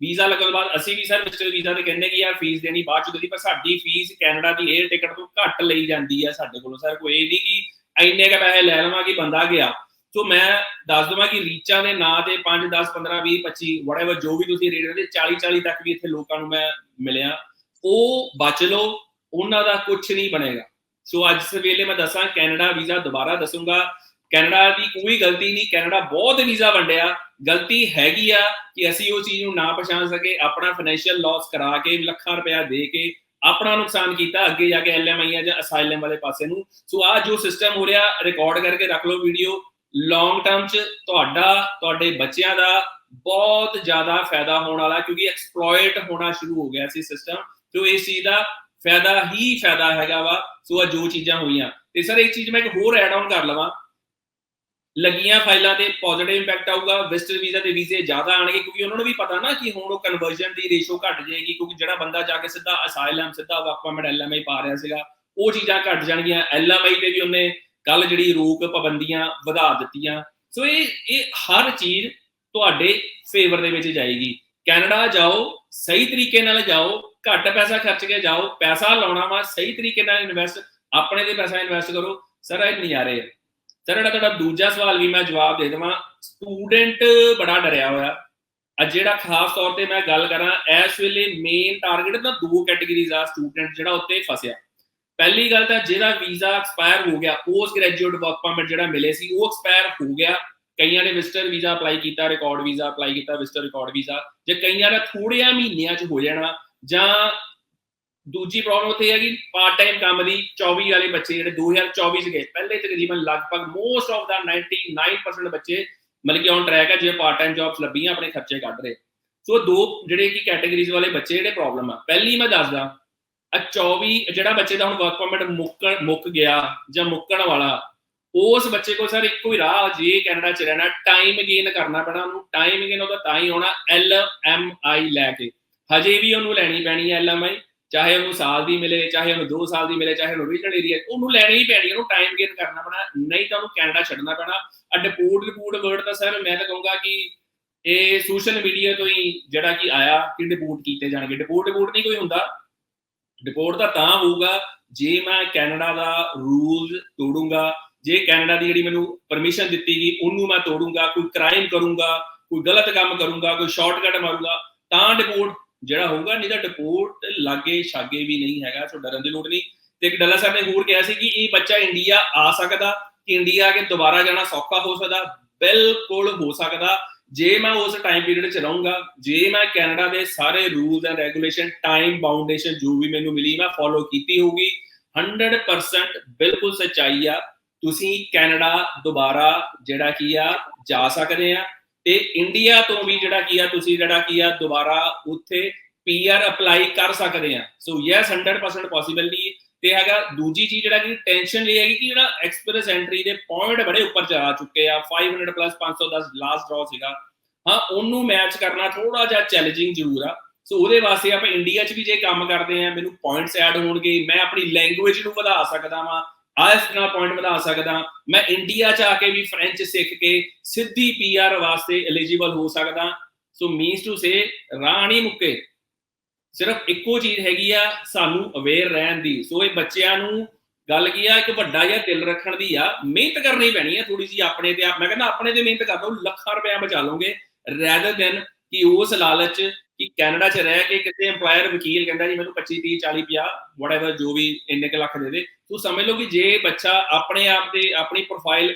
ਵੀਜ਼ਾ ਲੱਗਣ ਤੋਂ ਬਾਅਦ ਅਸੀਂ ਵੀ ਸਰ ਮਿਸਟਰ ਵੀਜ਼ਾ ਤੇ ਕਹਿੰਦੇ ਕਿ ਯਾਰ ਫੀਸ ਦੇਣੀ ਬਾਅਦ ਚ ਦੇਣੀ ਪਰ ਸਾਡੀ ਫੀਸ ਕੈਨੇਡਾ ਦੀ 에ਅਰ ਟਿਕਟ ਤੋਂ ਘੱਟ ਲਈ ਜਾਂਦੀ ਹੈ ਸਾਡੇ ਕੋਲੋਂ ਸਰ ਕੋਈ ਇਹ ਨਹੀਂ ਕਿ ਇੰਨੇ ਕ ਪੈਸੇ ਲੈ ਲਵਾਂ ਕਿ ਬੰਦਾ ਗਿਆ। ਸੋ ਮੈਂ ਦੱਸ ਦਵਾਂ ਕਿ ਰੀਚਾਂ ਦੇ ਨਾਂ ਤੇ 5 10 15 20 25 ਵਟਐਵਰ ਜੋ ਵੀ ਤੁਸੀਂ ਰੇਟ ਦੇ 40 40 ਤੱਕ ਵੀ ਇੱਥੇ ਲੋਕਾਂ ਨੂੰ ਮੈਂ ਮਿਲਿਆ। ਉਹ ਬਚ ਲਓ, ਉਹਨਾਂ ਦਾ ਕੁਝ ਨਹੀਂ ਬਣੇਗਾ। ਸੋ ਅੱਜ ਸਵੇਲੇ ਮੈਂ ਦੱਸਾਂ ਕੈਨੇਡਾ ਵੀਜ਼ਾ ਦੁਬਾਰਾ ਦੱਸੂਗਾ। ਕੈਨੇਡਾ ਦੀ ਕੋਈ ਗਲਤੀ ਨਹੀਂ, ਕੈਨੇਡਾ ਬਹੁਤ ਵੀਜ਼ਾ ਵੰਡਿਆ। ਗਲਤੀ ਹੈਗੀ ਆ ਕਿ ਅਸੀਂ ਉਹ ਚੀਜ਼ ਨੂੰ ਨਾ ਪਛਾਣ ਸਕੇ, ਆਪਣਾ ਫਾਈਨੈਂਸ਼ੀਅਲ ਲਾਸ ਕਰਾ ਕੇ, ਲੱਖਾਂ ਰੁਪਇਆ ਦੇ ਕੇ ਆਪਣਾ ਨੁਕਸਾਨ ਕੀਤਾ, ਅੱਗੇ ਜਾ ਕੇ ਐਲਐਮਆਈ ਜਾਂ ਅਸਾਈਲਮ ਵਾਲੇ ਪਾਸੇ ਨੂੰ। ਸੋ ਆ ਜੋ ਸਿਸਟਮ ਹੋ ਰਿਹਾ ਰਿਕਾਰਡ ਕਰਕੇ ਰੱਖ ਲਓ ਵੀਡੀਓ ਲੌਂਗ ਟਰਮ ਚ ਤੁਹਾਡਾ, ਤੁਹਾਡੇ ਬੱਚਿਆਂ ਦਾ ਬਹੁਤ ਜ਼ਿਆਦਾ ਫਾਇਦਾ ਹੋਣ ਵਾਲਾ, ਕਿਉਂਕਿ ਐਕਸਪਲੋਇਟ ਹੋਣਾ ਸ਼ੁਰੂ ਹੋ ਗਿਆ ਸੀ ਸਿਸਟਮ ਸੋ ਇਸ ਚੀਜ਼ ਦਾ ਫਾਇਦਾ ਹੀ ਫਾਇਦਾ ਹੈਗਾ ਵਾ। ਸੋ ਆ ਜੋ ਚੀਜ਼ਾਂ ਹੋਈਆਂ। ਤੇ ਸਰ ਇੱਕ ਚੀਜ਼ ਮੈਂ ਇੱਕ ਹੋਰ ਐਡ ਆਨ ਕਰ ਲਵਾਂ। ਲੱਗੀਆਂ ਫਾਈਲਾਂ ਤੇ ਪੋਜ਼ਿਟਿਵ ਇੰਪੈਕਟ ਆਊਗਾ ਵਿਜ਼ਟਰ ਵੀਜ਼ਾ ਦੇ ਵੀਜ਼ੇ ਜ਼ਿਆਦਾ ਆਣਗੇ ਕਿਉਂਕਿ ਉਹਨਾਂ ਨੂੰ ਵੀ ਪਤਾ ਨਾ ਕਿ ਹੁਣ ਉਹ ਕਨਵਰਜਨ ਦੀ ਰੇਸ਼ੋ ਘਟ ਜਾਏਗੀ, ਕਿਉਂਕਿ ਜਿਹੜਾ ਬੰਦਾ ਜਾ ਕੇ ਸਿੱਧਾ ਅਸਾਈਲਮ ਸਿੱਧਾ ਵਰਕ ਪਰਮਿਟ ਐਲਐਮਆਈ ਪਾ ਰਿਹਾ ਸੀਗਾ, ਉਹ ਚੀਜ਼ਾਂ ਘਟ ਜਾਣਗੀਆਂ ਐਲਐਮਆਈ ਤੇ ਵੀ ਉਹਨੇ ਕੱਲ ਜਿਹੜੀ ਰੋਕ ਪਾਬੰਦੀਆਂ ਵਧਾ ਦਿੱਤੀਆਂ। ਸੋ ਇਹ ਇਹ ਹਰ ਚੀਜ਼ ਤੁਹਾਡੇ ਫੇਵਰ ਦੇ ਵਿੱਚ ਜਾਏਗੀ। ਕੈਨੇਡਾ ਜਾਓ, ਸਹੀ ਤਰੀਕੇ ਨਾਲ ਜਾਓ, ਘੱਟ ਪੈਸਾ ਖਰਚ ਕੇ ਜਾਓ, ਪੈਸਾ ਲਾਉਣਾ ਵਾ, ਸਹੀ ਤਰੀਕੇ ਨਾਲ ਇਨਵੈਸਟ ਆਪਣੇ ਤੇ ਪੈਸਾ ਇਨਵੈਸਟ ਕਰੋ। ਸਰ ਇਹ ਨਜ਼ਾਰੇ ਆ। ਸਰ ਜਿਹੜਾ ਤੁਹਾਡਾ ਦੂਜਾ ਸਵਾਲ ਵੀ ਮੈਂ ਜਵਾਬ ਦੇ ਦੇਵਾਂ। ਸਟੂਡੈਂਟ ਬੜਾ ਡਰਿਆ ਹੋਇਆ। ਅੱਜ ਜਿਹੜਾ ਖਾਸ ਤੌਰ ਤੇ ਮੈਂ ਗੱਲ ਕਰਾਂ, ਇਸ ਵੇਲੇ ਮੇਨ ਟਾਰਗੇਟ ਤਾਂ ਦੋ ਕੈਟਾਗਰੀਜ਼ ਆ ਸਟੂਡੈਂਟ ਜਿਹੜਾ ਉੱਤੇ ਫਸਿਆ। ਪਹਿਲੀ ਗੱਲ ਤਾਂ ਜਿਹਦਾ ਵੀਜ਼ਾ ਐਕਸਪਾਇਰ ਹੋ ਗਿਆ ਪੋਸਟ ਗ੍ਰੈਜੂਏਟ ਵਰਕ ਪਰਮਿਟ ਜਿਹੜਾ ਮਿਲੇ ਸੀ, ਉਹ ਐਕਸਪਾਇਰ ਹੋ ਗਿਆ। ਕਈਆਂ ਨੇ ਵਿਜ਼ਟਰ ਵੀਜ਼ਾ ਅਪਲਾਈ ਕੀਤਾ ਰਿਕਾਰਡ ਵੀਜ਼ਾ ਅਪਲਾਈ ਕੀਤਾ ਵਿਜ਼ਟਰ ਰਿਕਾਰਡ ਵੀਜ਼ਾ। ਜੇ ਕਈਆਂ ਦਾ ਥੋੜਿਆਂ ਮਹੀਨਿਆਂ 'ਚ ਹੋ ਜਾਣਾ, ਜਾਂ ਦੂਜੀ ਪ੍ਰੋਬਲਮ ਉੱਥੇ ਹੈ ਕਿ ਪਾਰਟ ਟਾਈਮ ਕੰਮ ਦੀ 24 ਵਾਲੇ ਬੱਚੇ ਜਿਹੜੇ 2024 ਚ ਗਏ, ਪਹਿਲੇ ਤਕਰੀਬਨ ਲਗਭਗ ਮੋਸਟ ਆਫ ਦਾ 99% ਬੱਚੇ ਮਤਲਬ ਕਿ ਔਨ ਟਰੈਕ ਹੈ ਜੇ ਪਾਰਟ ਟਾਈਮ ਜੌਬਸ ਲੱਭੀਆਂ, ਆਪਣੇ ਖਰਚੇ ਕੱਢ ਰਹੇ। ਸੋ ਦੋ ਜਿਹੜੇ ਕਿ ਕੈਟਾਗਰੀਜ਼ ਵਾਲੇ ਬੱਚੇ ਜਿਹੜੇ ਪ੍ਰੋਬਲਮ ਆ। ਪਹਿਲੀ ਮੈਂ ਦੱਸਦਾ ਆ 24 ਜਿਹੜਾ ਬੱਚੇ ਦਾ ਹੁਣ ਵਰਕ ਪਰਮਿਟ ਮੁੱਕ ਮੁੱਕ ਗਿਆ ਜਾਂ ਮੁੱਕਣ ਵਾਲਾ, ਉਸ ਬੱਚੇ ਕੋਲ ਸਰ ਇੱਕੋ ਹੀ ਰਾਹ ਜੇ ਕੈਨੇਡਾ ਚ ਰਹਿਣਾ ਟਾਈਮ ਗੇਨ ਕਰਨਾ ਪੈਣਾ ਉਹਨੂੰ ਟਾਈਮ ਗੇਨ ਉਹਦਾ ਤਾਂ ਹੀ ਹੋਣਾ ਐਲ ਐਮ ਆਈ ਲੈ ਕੇ। ਹਜੇ ਵੀ ਉਹਨੂੰ ਲੈਣੀ ਪੈਣੀ ਹੈ ਐਲ ਐਮ ਆਈ ਚਾਹੇ ਉਹਨੂੰ ਸਾਲ ਦੀ ਮਿਲੇ, ਚਾਹੇ ਉਹਨੂੰ 2 ਸਾਲ ਦੀ ਮਿਲੇ, ਚਾਹੇ ਉਹਨੂੰ ਰੀਜਨਲ ਏਰੀਆ ਉਹਨੂੰ ਲੈਣੀ ਹੀ ਪੈਣੀ ਉਹਨੂੰ ਟਾਈਮ ਗੇਨ ਕਰਨਾ ਪੈਣਾ, ਨਹੀਂ ਤਾਂ ਉਹਨੂੰ ਕੈਨੇਡਾ ਛੱਡਣਾ ਪੈਣਾ। ਆ ਡਿਪੋਰਟ ਰਿਪੋਰਟ ਵਰਡ ਤਾਂ ਸਰ ਮੈਂ ਤਾਂ ਕਹੂੰਗਾ ਕਿ ਇਹ ਸੋਸ਼ਲ ਮੀਡੀਆ ਤੋਂ ਹੀ ਜਿਹੜਾ ਕਿ ਆਇਆ ਕਿ ਡਿਪੋਰਟ ਕੀਤੇ ਜਾਣਗੇ। ਡਿਪੋਰਟ ਰਿਪੋਰਟ ਨਹੀਂ ਕੋਈ ਹੁੰਦਾ। ਡਿਪੋਰਟ ਤਾਂ ਤਾਂ ਹੋਊਗਾ, ਜੇ ਮੈਂ ਕੈਨੇਡਾ ਦਾ ਰੂਲ ਤੋੜੂੰਗਾ, ਜੇ ਕੈਨੇਡਾ ਦੀ ਜਿਹੜੀ ਮੈਨੂੰ ਪਰਮਿਸ਼ਨ ਦਿੱਤੀ ਗਈ, ਉਹਨੂੰ ਮੈਂ ਤੋੜੂੰਗਾ, ਕੋਈ ਕ੍ਰਾਈਮ ਕਰੂੰਗਾ, ਕੋਈ ਗਲਤ ਕੰਮ ਕਰੂੰਗਾ, ਕੋਈ ਸ਼ਾਰਟਕਟ ਮਾਰੂੰਗਾ, ਤਾਂ ਡਿਪੋਰਟ ਜਿਹੜਾ ਹੋਊਗਾ, ਨਹੀਂ ਤਾਂ ਡਿਪੋਰਟ ਲਾਗੇ ਛਾਗੇ ਵੀ ਨਹੀਂ ਹੈਗਾ, ਸੋ ਡਰਨ ਦੀ ਲੋੜ ਨਹੀਂ। ਤੇ ਇੱਕ ਡੱਲਾ ਸਾਹਿਬ ਨੇ ਹੋਰ ਕਿਹਾ ਸੀ ਕਿ ਇਹ ਬੱਚਾ ਇੰਡੀਆ ਆ ਸਕਦਾ, ਕਿ ਇੰਡੀਆ ਆ ਕੇ ਦੁਬਾਰਾ ਜਾਣਾ ਸੌਖਾ ਹੋ ਸਕਦਾ, ਬਿਲਕੁਲ ਹੋ ਸਕਦਾ। ਜੇ ਮੈਂ ਉਸ ਟਾਈਮ ਪੀਰੀਅਡ ਚ ਰਹੂੰਗਾ, ਜੇ ਮੈਂ ਕੈਨੇਡਾ ਦੇ ਸਾਰੇ rules and regulation time boundation ਜੋ ਵੀ ਮੈਨੂੰ ਮਿਲੀ, ਮੈਂ ਫੋਲੋ ਕੀਤੀ ਹੋਊਗੀ। 100% ਬਿਲਕੁਲ ਸੱਚਾਈ ਆ। ਤੁਸੀਂ ਕੈਨੇਡਾ ਦੁਬਾਰਾ ਜਿਹੜਾ ਕੀ ਆ, ਜਾ ਸਕਦੇ ਆ। ਤੇ ਇੰਡੀਆ ਤੋਂ ਵੀ ਜਿਹੜਾ ਕੀ ਆ, ਤੁਸੀਂ ਜਿਹੜਾ ਕੀ ਆ, ਦੁਬਾਰਾ ਉੱਥੇ ਪੀਆਰ ਅਪਲਾਈ ਕਰ ਸਕਦੇ ਆ। ਸੋ ਯੈਸ 100% ਪੋਸੀਬਿਲਿਟੀ ਤੇ ਹੈਗਾ ਦੂਜੀ ਚੀਜ਼ ਜਿਹੜਾ ਕਿ ਟੈਨਸ਼ਨ ਲਈ ਹੈਗੀ ਕਿ ਜਿਹੜਾ ਐਕਸਪ੍ਰੈਸ ਐਂਟਰੀ ਦੇ ਪੁਆਇੰਟ ਬੜੇ ਉੱਪਰ ਚਲਾ ਚੁੱਕੇ ਆ। 500 ਪਲੱਸ 510 ਲਾਸਟ ਡਰਾ ਸੀਗਾ। ਹਾਂ, ਉਹਨੂੰ ਮੈਚ ਕਰਨਾ ਥੋੜਾ ਜਿਹਾ ਚੈਲੰਜਿੰਗ ਜ਼ਰੂਰ ਆ। ਸੋ ਉਹਦੇ ਵਾਸਤੇ ਆਪਾਂ ਇੰਡੀਆ 'ਚ ਵੀ ਜੇ ਕੰਮ ਕਰਦੇ ਆ, ਮੈਨੂੰ ਪੁਆਇੰਟਸ ਐਡ ਹੋਣਗੇ, ਮੈਂ ਆਪਣੀ ਲੈਂਗੁਏਜ ਨੂੰ ਵਧਾ ਸਕਦਾ ਵਾਂ। ਆਇਲਸ ਨਾਲ ਪੁਆਇੰਟ ਵਧਾ ਸਕਦਾ। ਮੈਂ ਇੰਡੀਆ 'ਚ ਆ ਕੇ ਵੀ ਫ੍ਰੈਂਚ ਸਿੱਖ ਕੇ ਸਿੱਧੀ ਪੀਆਰ ਵਾਸਤੇ ਐਲੀਜੀਬਲ ਹੋ ਸਕਦਾ। ਸੋ ਮੀਨਸ ਟੂ ਸੇ ਰਾਹ ਨਹੀਂ ਮੁੱਕੇ। ਸਿਰਫ ਇੱਕੋ ਚੀਜ਼ ਹੈਗੀ ਆ, ਸਾਨੂੰ ਅਵੇਅਰ ਰਹਿਣ ਦੀ। ਸੋ ਇਹ ਬੱਚਿਆਂ ਨੂੰ ਗੱਲ ਕੀ ਆ, ਇੱਕ ਵੱਡਾ ਜਿਹਾ ਦਿਲ ਰੱਖਣ ਦੀ ਆ। ਮਿਹਨਤ ਕਰਨੀ ਪੈਣੀ ਆ ਥੋੜੀ ਜੀ ਆਪਣੇ ਤੇ ਆਪ। ਮੈਂ ਕਹਿੰਦਾ ਆਪਣੇ ਤੇ ਮਿਹਨਤ ਕਰ ਲਓ ਲੱਖਾਂ ਰੁਪਏ ਬਚਾ ਲਓਗੇ ਰੈਦਰ ਦੈਨ ਕਿ ਉਸ ਲਾਲਚ ਕਿ ਕੈਨੇਡਾ 'ਚ ਰਹਿ ਕੇ ਕਿਸੇ EMPLOYER, ਵਕੀਲ ਕਹਿੰਦਾ ਜੀ ਮੈਨੂੰ 25 30 40 50 ਵਟਐਵਰ ਜੋ ਵੀ ਇੰਨੇ ਕੁ ਲੱਖ ਦੇ ਦੇ, ਤੂੰ ਸਮਝ ਲਓ ਕਿ ਜੇ ਬੱਚਾ ਆਪਣੇ ਆਪ ਦੇ ਆਪਣੀ ਪ੍ਰੋਫਾਈਲ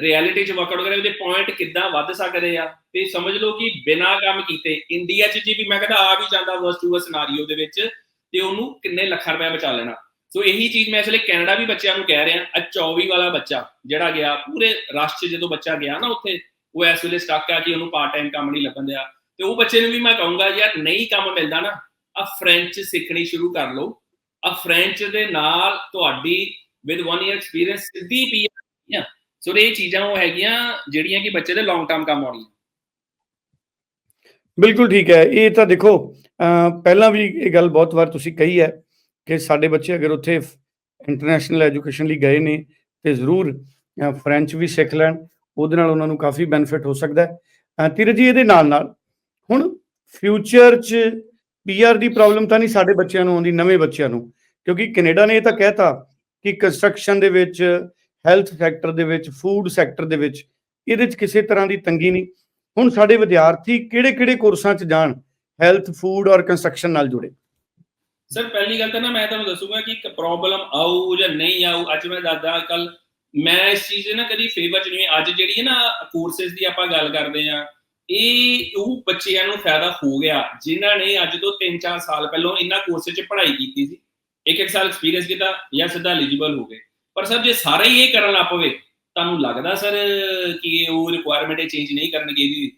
ਰਿਐਲਿਟੀ 'ਚ ਵਰਕਆਊਟ ਕਰੇ, ਉਹਦੇ ਪੁਆਇੰਟ ਕਿੱਦਾਂ ਵੱਧ ਸਕਦੇ ਆ? ਤੇ ਸਮਝ ਲਓ ਕਿ ਬਿਨਾਂ ਕੰਮ ਕੀਤੇ ਇੰਡੀਆ 'ਚ ਜੀ ਵੀ ਮੈਂ ਕਹਿੰਦਾ ਆ ਵੀ ਜਾਂਦਾ ਵਰਸ ਟੂ ਸਿਨਾਰੀਓ ਦੇ ਵਿੱਚ, ਤੇ ਉਹਨੂੰ ਕਿੰਨੇ ਲੱਖਾਂ ਰੁਪਏ ਬਚਾ ਲੈਣਾ। ਸੋ ਇਹੀ ਚੀਜ਼ ਮੈਂ ਇਸ ਲਈ ਕੈਨੇਡਾ ਵੀ ਬੱਚਿਆਂ ਨੂੰ ਕਹਿ ਰਿਹਾ, ਆ 24 ਵਾਲਾ ਬੱਚਾ ਜਿਹੜਾ ਗਿਆ, ਪੂਰੇ ਰਾਸ਼ਟਰ ਜਦੋਂ ਬੱਚਾ ਗਿਆ ਨਾ ਉੱਥੇ, ਉਹ ਇਸ ਵੇਲੇ ਸਟਕ ਆ ਕਿ ਉਹਨੂੰ ਪਾਰਟ ਟਾਈਮ ਕੰਮ ਨਹੀਂ ਲੱਭਣ ਦਿਆ। ਤੇ ਉਹ ਬੱਚੇ ਨੂੰ ਵੀ ਮੈਂ ਕਹੂੰਗਾ, ਯਾਰ ਨਹੀਂ ਕੰਮ ਮਿਲਦਾ ਨਾ ਆ ਫ੍ਰੈਂਚ ਸਿੱਖਣੀ ਸ਼ੁਰੂ ਕਰ ਲਓ। ਆ ਫ੍ਰੈਂਚ ਦੇ ਨਾਲ ਤੁਹਾਡੀ ਵਿਦ 1 ਇਅਰ ਐਕਸਪੀਰੀਅੰਸ ਸਿੱਧੀ ਪੀ ਆ। ਸੋ ਇਹ ਚੀਜ਼ਾਂ ਉਹ ਹੈਗੀਆਂ ਜਿਹੜੀਆਂ ਕਿ ਬੱਚੇ ਦੇ ਲੌਂਗ ਟਰਮ ਕੰਮ ਆਉਣੀਆਂ। ਬਿਲਕੁਲ ਠੀਕ ਹੈ। ਇਹ ਤਾਂ ਦੇਖੋ ਪਹਿਲਾਂ ਵੀ ਇਹ ਗੱਲ ਬਹੁਤ ਵਾਰ ਤੁਸੀਂ ਕਹੀ ਹੈ ਕਿ ਸਾਡੇ ਬੱਚੇ ਅਗਰ ਉੱਥੇ ਇੰਟਰਨੈਸ਼ਨਲ ਐਜੂਕੇਸ਼ਨ ਲਈ ਗਏ ਨੇ ਤੇ ਜ਼ਰੂਰ ਫ੍ਰੈਂਚ ਵੀ ਸਿੱਖ ਲੈਣ। ਉਹਦੇ ਨਾਲ ਉਹਨਾਂ ਨੂੰ ਕਾਫੀ ਬੈਨੀਫਿਟ ਹੋ ਸਕਦਾ ਹੈ। ਤੀਰਜ ਜੀ, ਇਹਦੇ ਨਾਲ ਨਾਲ ਹੁਣ ਫਿਊਚਰ 'ਚ ਪੀਆਰ ਦੀ ਪ੍ਰੋਬਲਮ ਤਾਂ ਨਹੀਂ ਸਾਡੇ ਬੱਚਿਆਂ ਨੂੰ ਆਉਂਦੀ, ਨਵੇਂ ਬੱਚਿਆਂ ਨੂੰ। ਕਿਉਂਕਿ ਕੈਨੇਡਾ ਨੇ ਇਹ ਤਾਂ ਕਹਿਤਾ ਕਿ ਕੰਸਟਰਕਸ਼ਨ ਦੇ ਵਿੱਚ ਹੈਲਥ ਸੈਕਟਰ ਦੇ ਵਿੱਚ ਫੂਡ ਸੈਕਟਰ ਦੇ ਵਿੱਚ ਇਹਦੇ 'ਚ ਕਿਸੇ ਤਰ੍ਹਾਂ ਦੀ ਤੰਗੀ ਨਹੀਂ। ਹੁਣ ਸਾਡੇ ਵਿਦਿਆਰਥੀ ਕਿਹੜੇ-ਕਿਹੜੇ ਕੋਰਸਾਂ 'ਚ ਜਾਣ ਹੈਲਥ ਫੂਡ ਔਰ ਕੰਸਟਰਕਸ਼ਨ ਨਾਲ ਜੁੜੇ? ਸਰ ਪਹਿਲੀ ਗੱਲ ਤਾਂ ਨਾ ਮੈਂ ਤੁਹਾਨੂੰ ਦੱਸੂਗਾ ਕਿ ਇੱਕ ਪ੍ਰੋਬਲਮ ਆਊ ਜਾਂ ਨਹੀਂ ਆਊ, ਅੱਜ ਮੈਂ ਦੱਸਦਾ ਕੱਲ ਮੈਂ ਇਸ ਚੀਜ਼ ਦੇ ਨਾ ਕਦੀ ਫੇਵਰ ਚ ਨਹੀਂ ਅੱਜ ਜਿਹੜੀ ਹੈ ਨਾ ਕੋਰਸਸ ਦੀ ਆਪਾਂ ਗੱਲ ਕਰਦੇ ਆ ਇਹ ਉਹ ਬੱਚਿਆਂ ਨੂੰ ਫਾਇਦਾ ਹੋ ਗਿਆ ਜਿਨ੍ਹਾਂ ਨੇ ਅੱਜ ਤੋਂ 3-4 ਸਾਲ ਪਹਿਲਾਂ ਇਹਨਾਂ ਕੋਰਸ 'ਚ ਪੜ੍ਹਾਈ ਕੀਤੀ ਸੀ। ਇੱਕ ਇੱਕ ਸਾਲ ਐਕਸਪੀਰੀਅੰਸ ਕੀਤਾ ਜਾਂ ਸਿੱਧਾ ਐਲੀਜੀਬਲ ਹੋ ਗਏ। ਪਰ ਸਰ ਜੇ ਸਾਰੇ ਹੀ ਇਹ ਕਰਨ ਲੱਗ ਪਵੇ ਤੁਹਾਨੂੰ ਲੱਗਦਾ ਸਰ ਕਿ ਉਹ ਰਿਕੁਆਇਰਮੈਂਟ ਚੇਂਜ ਨਹੀਂ ਕਰਨਗੇ ਇਹਦੀ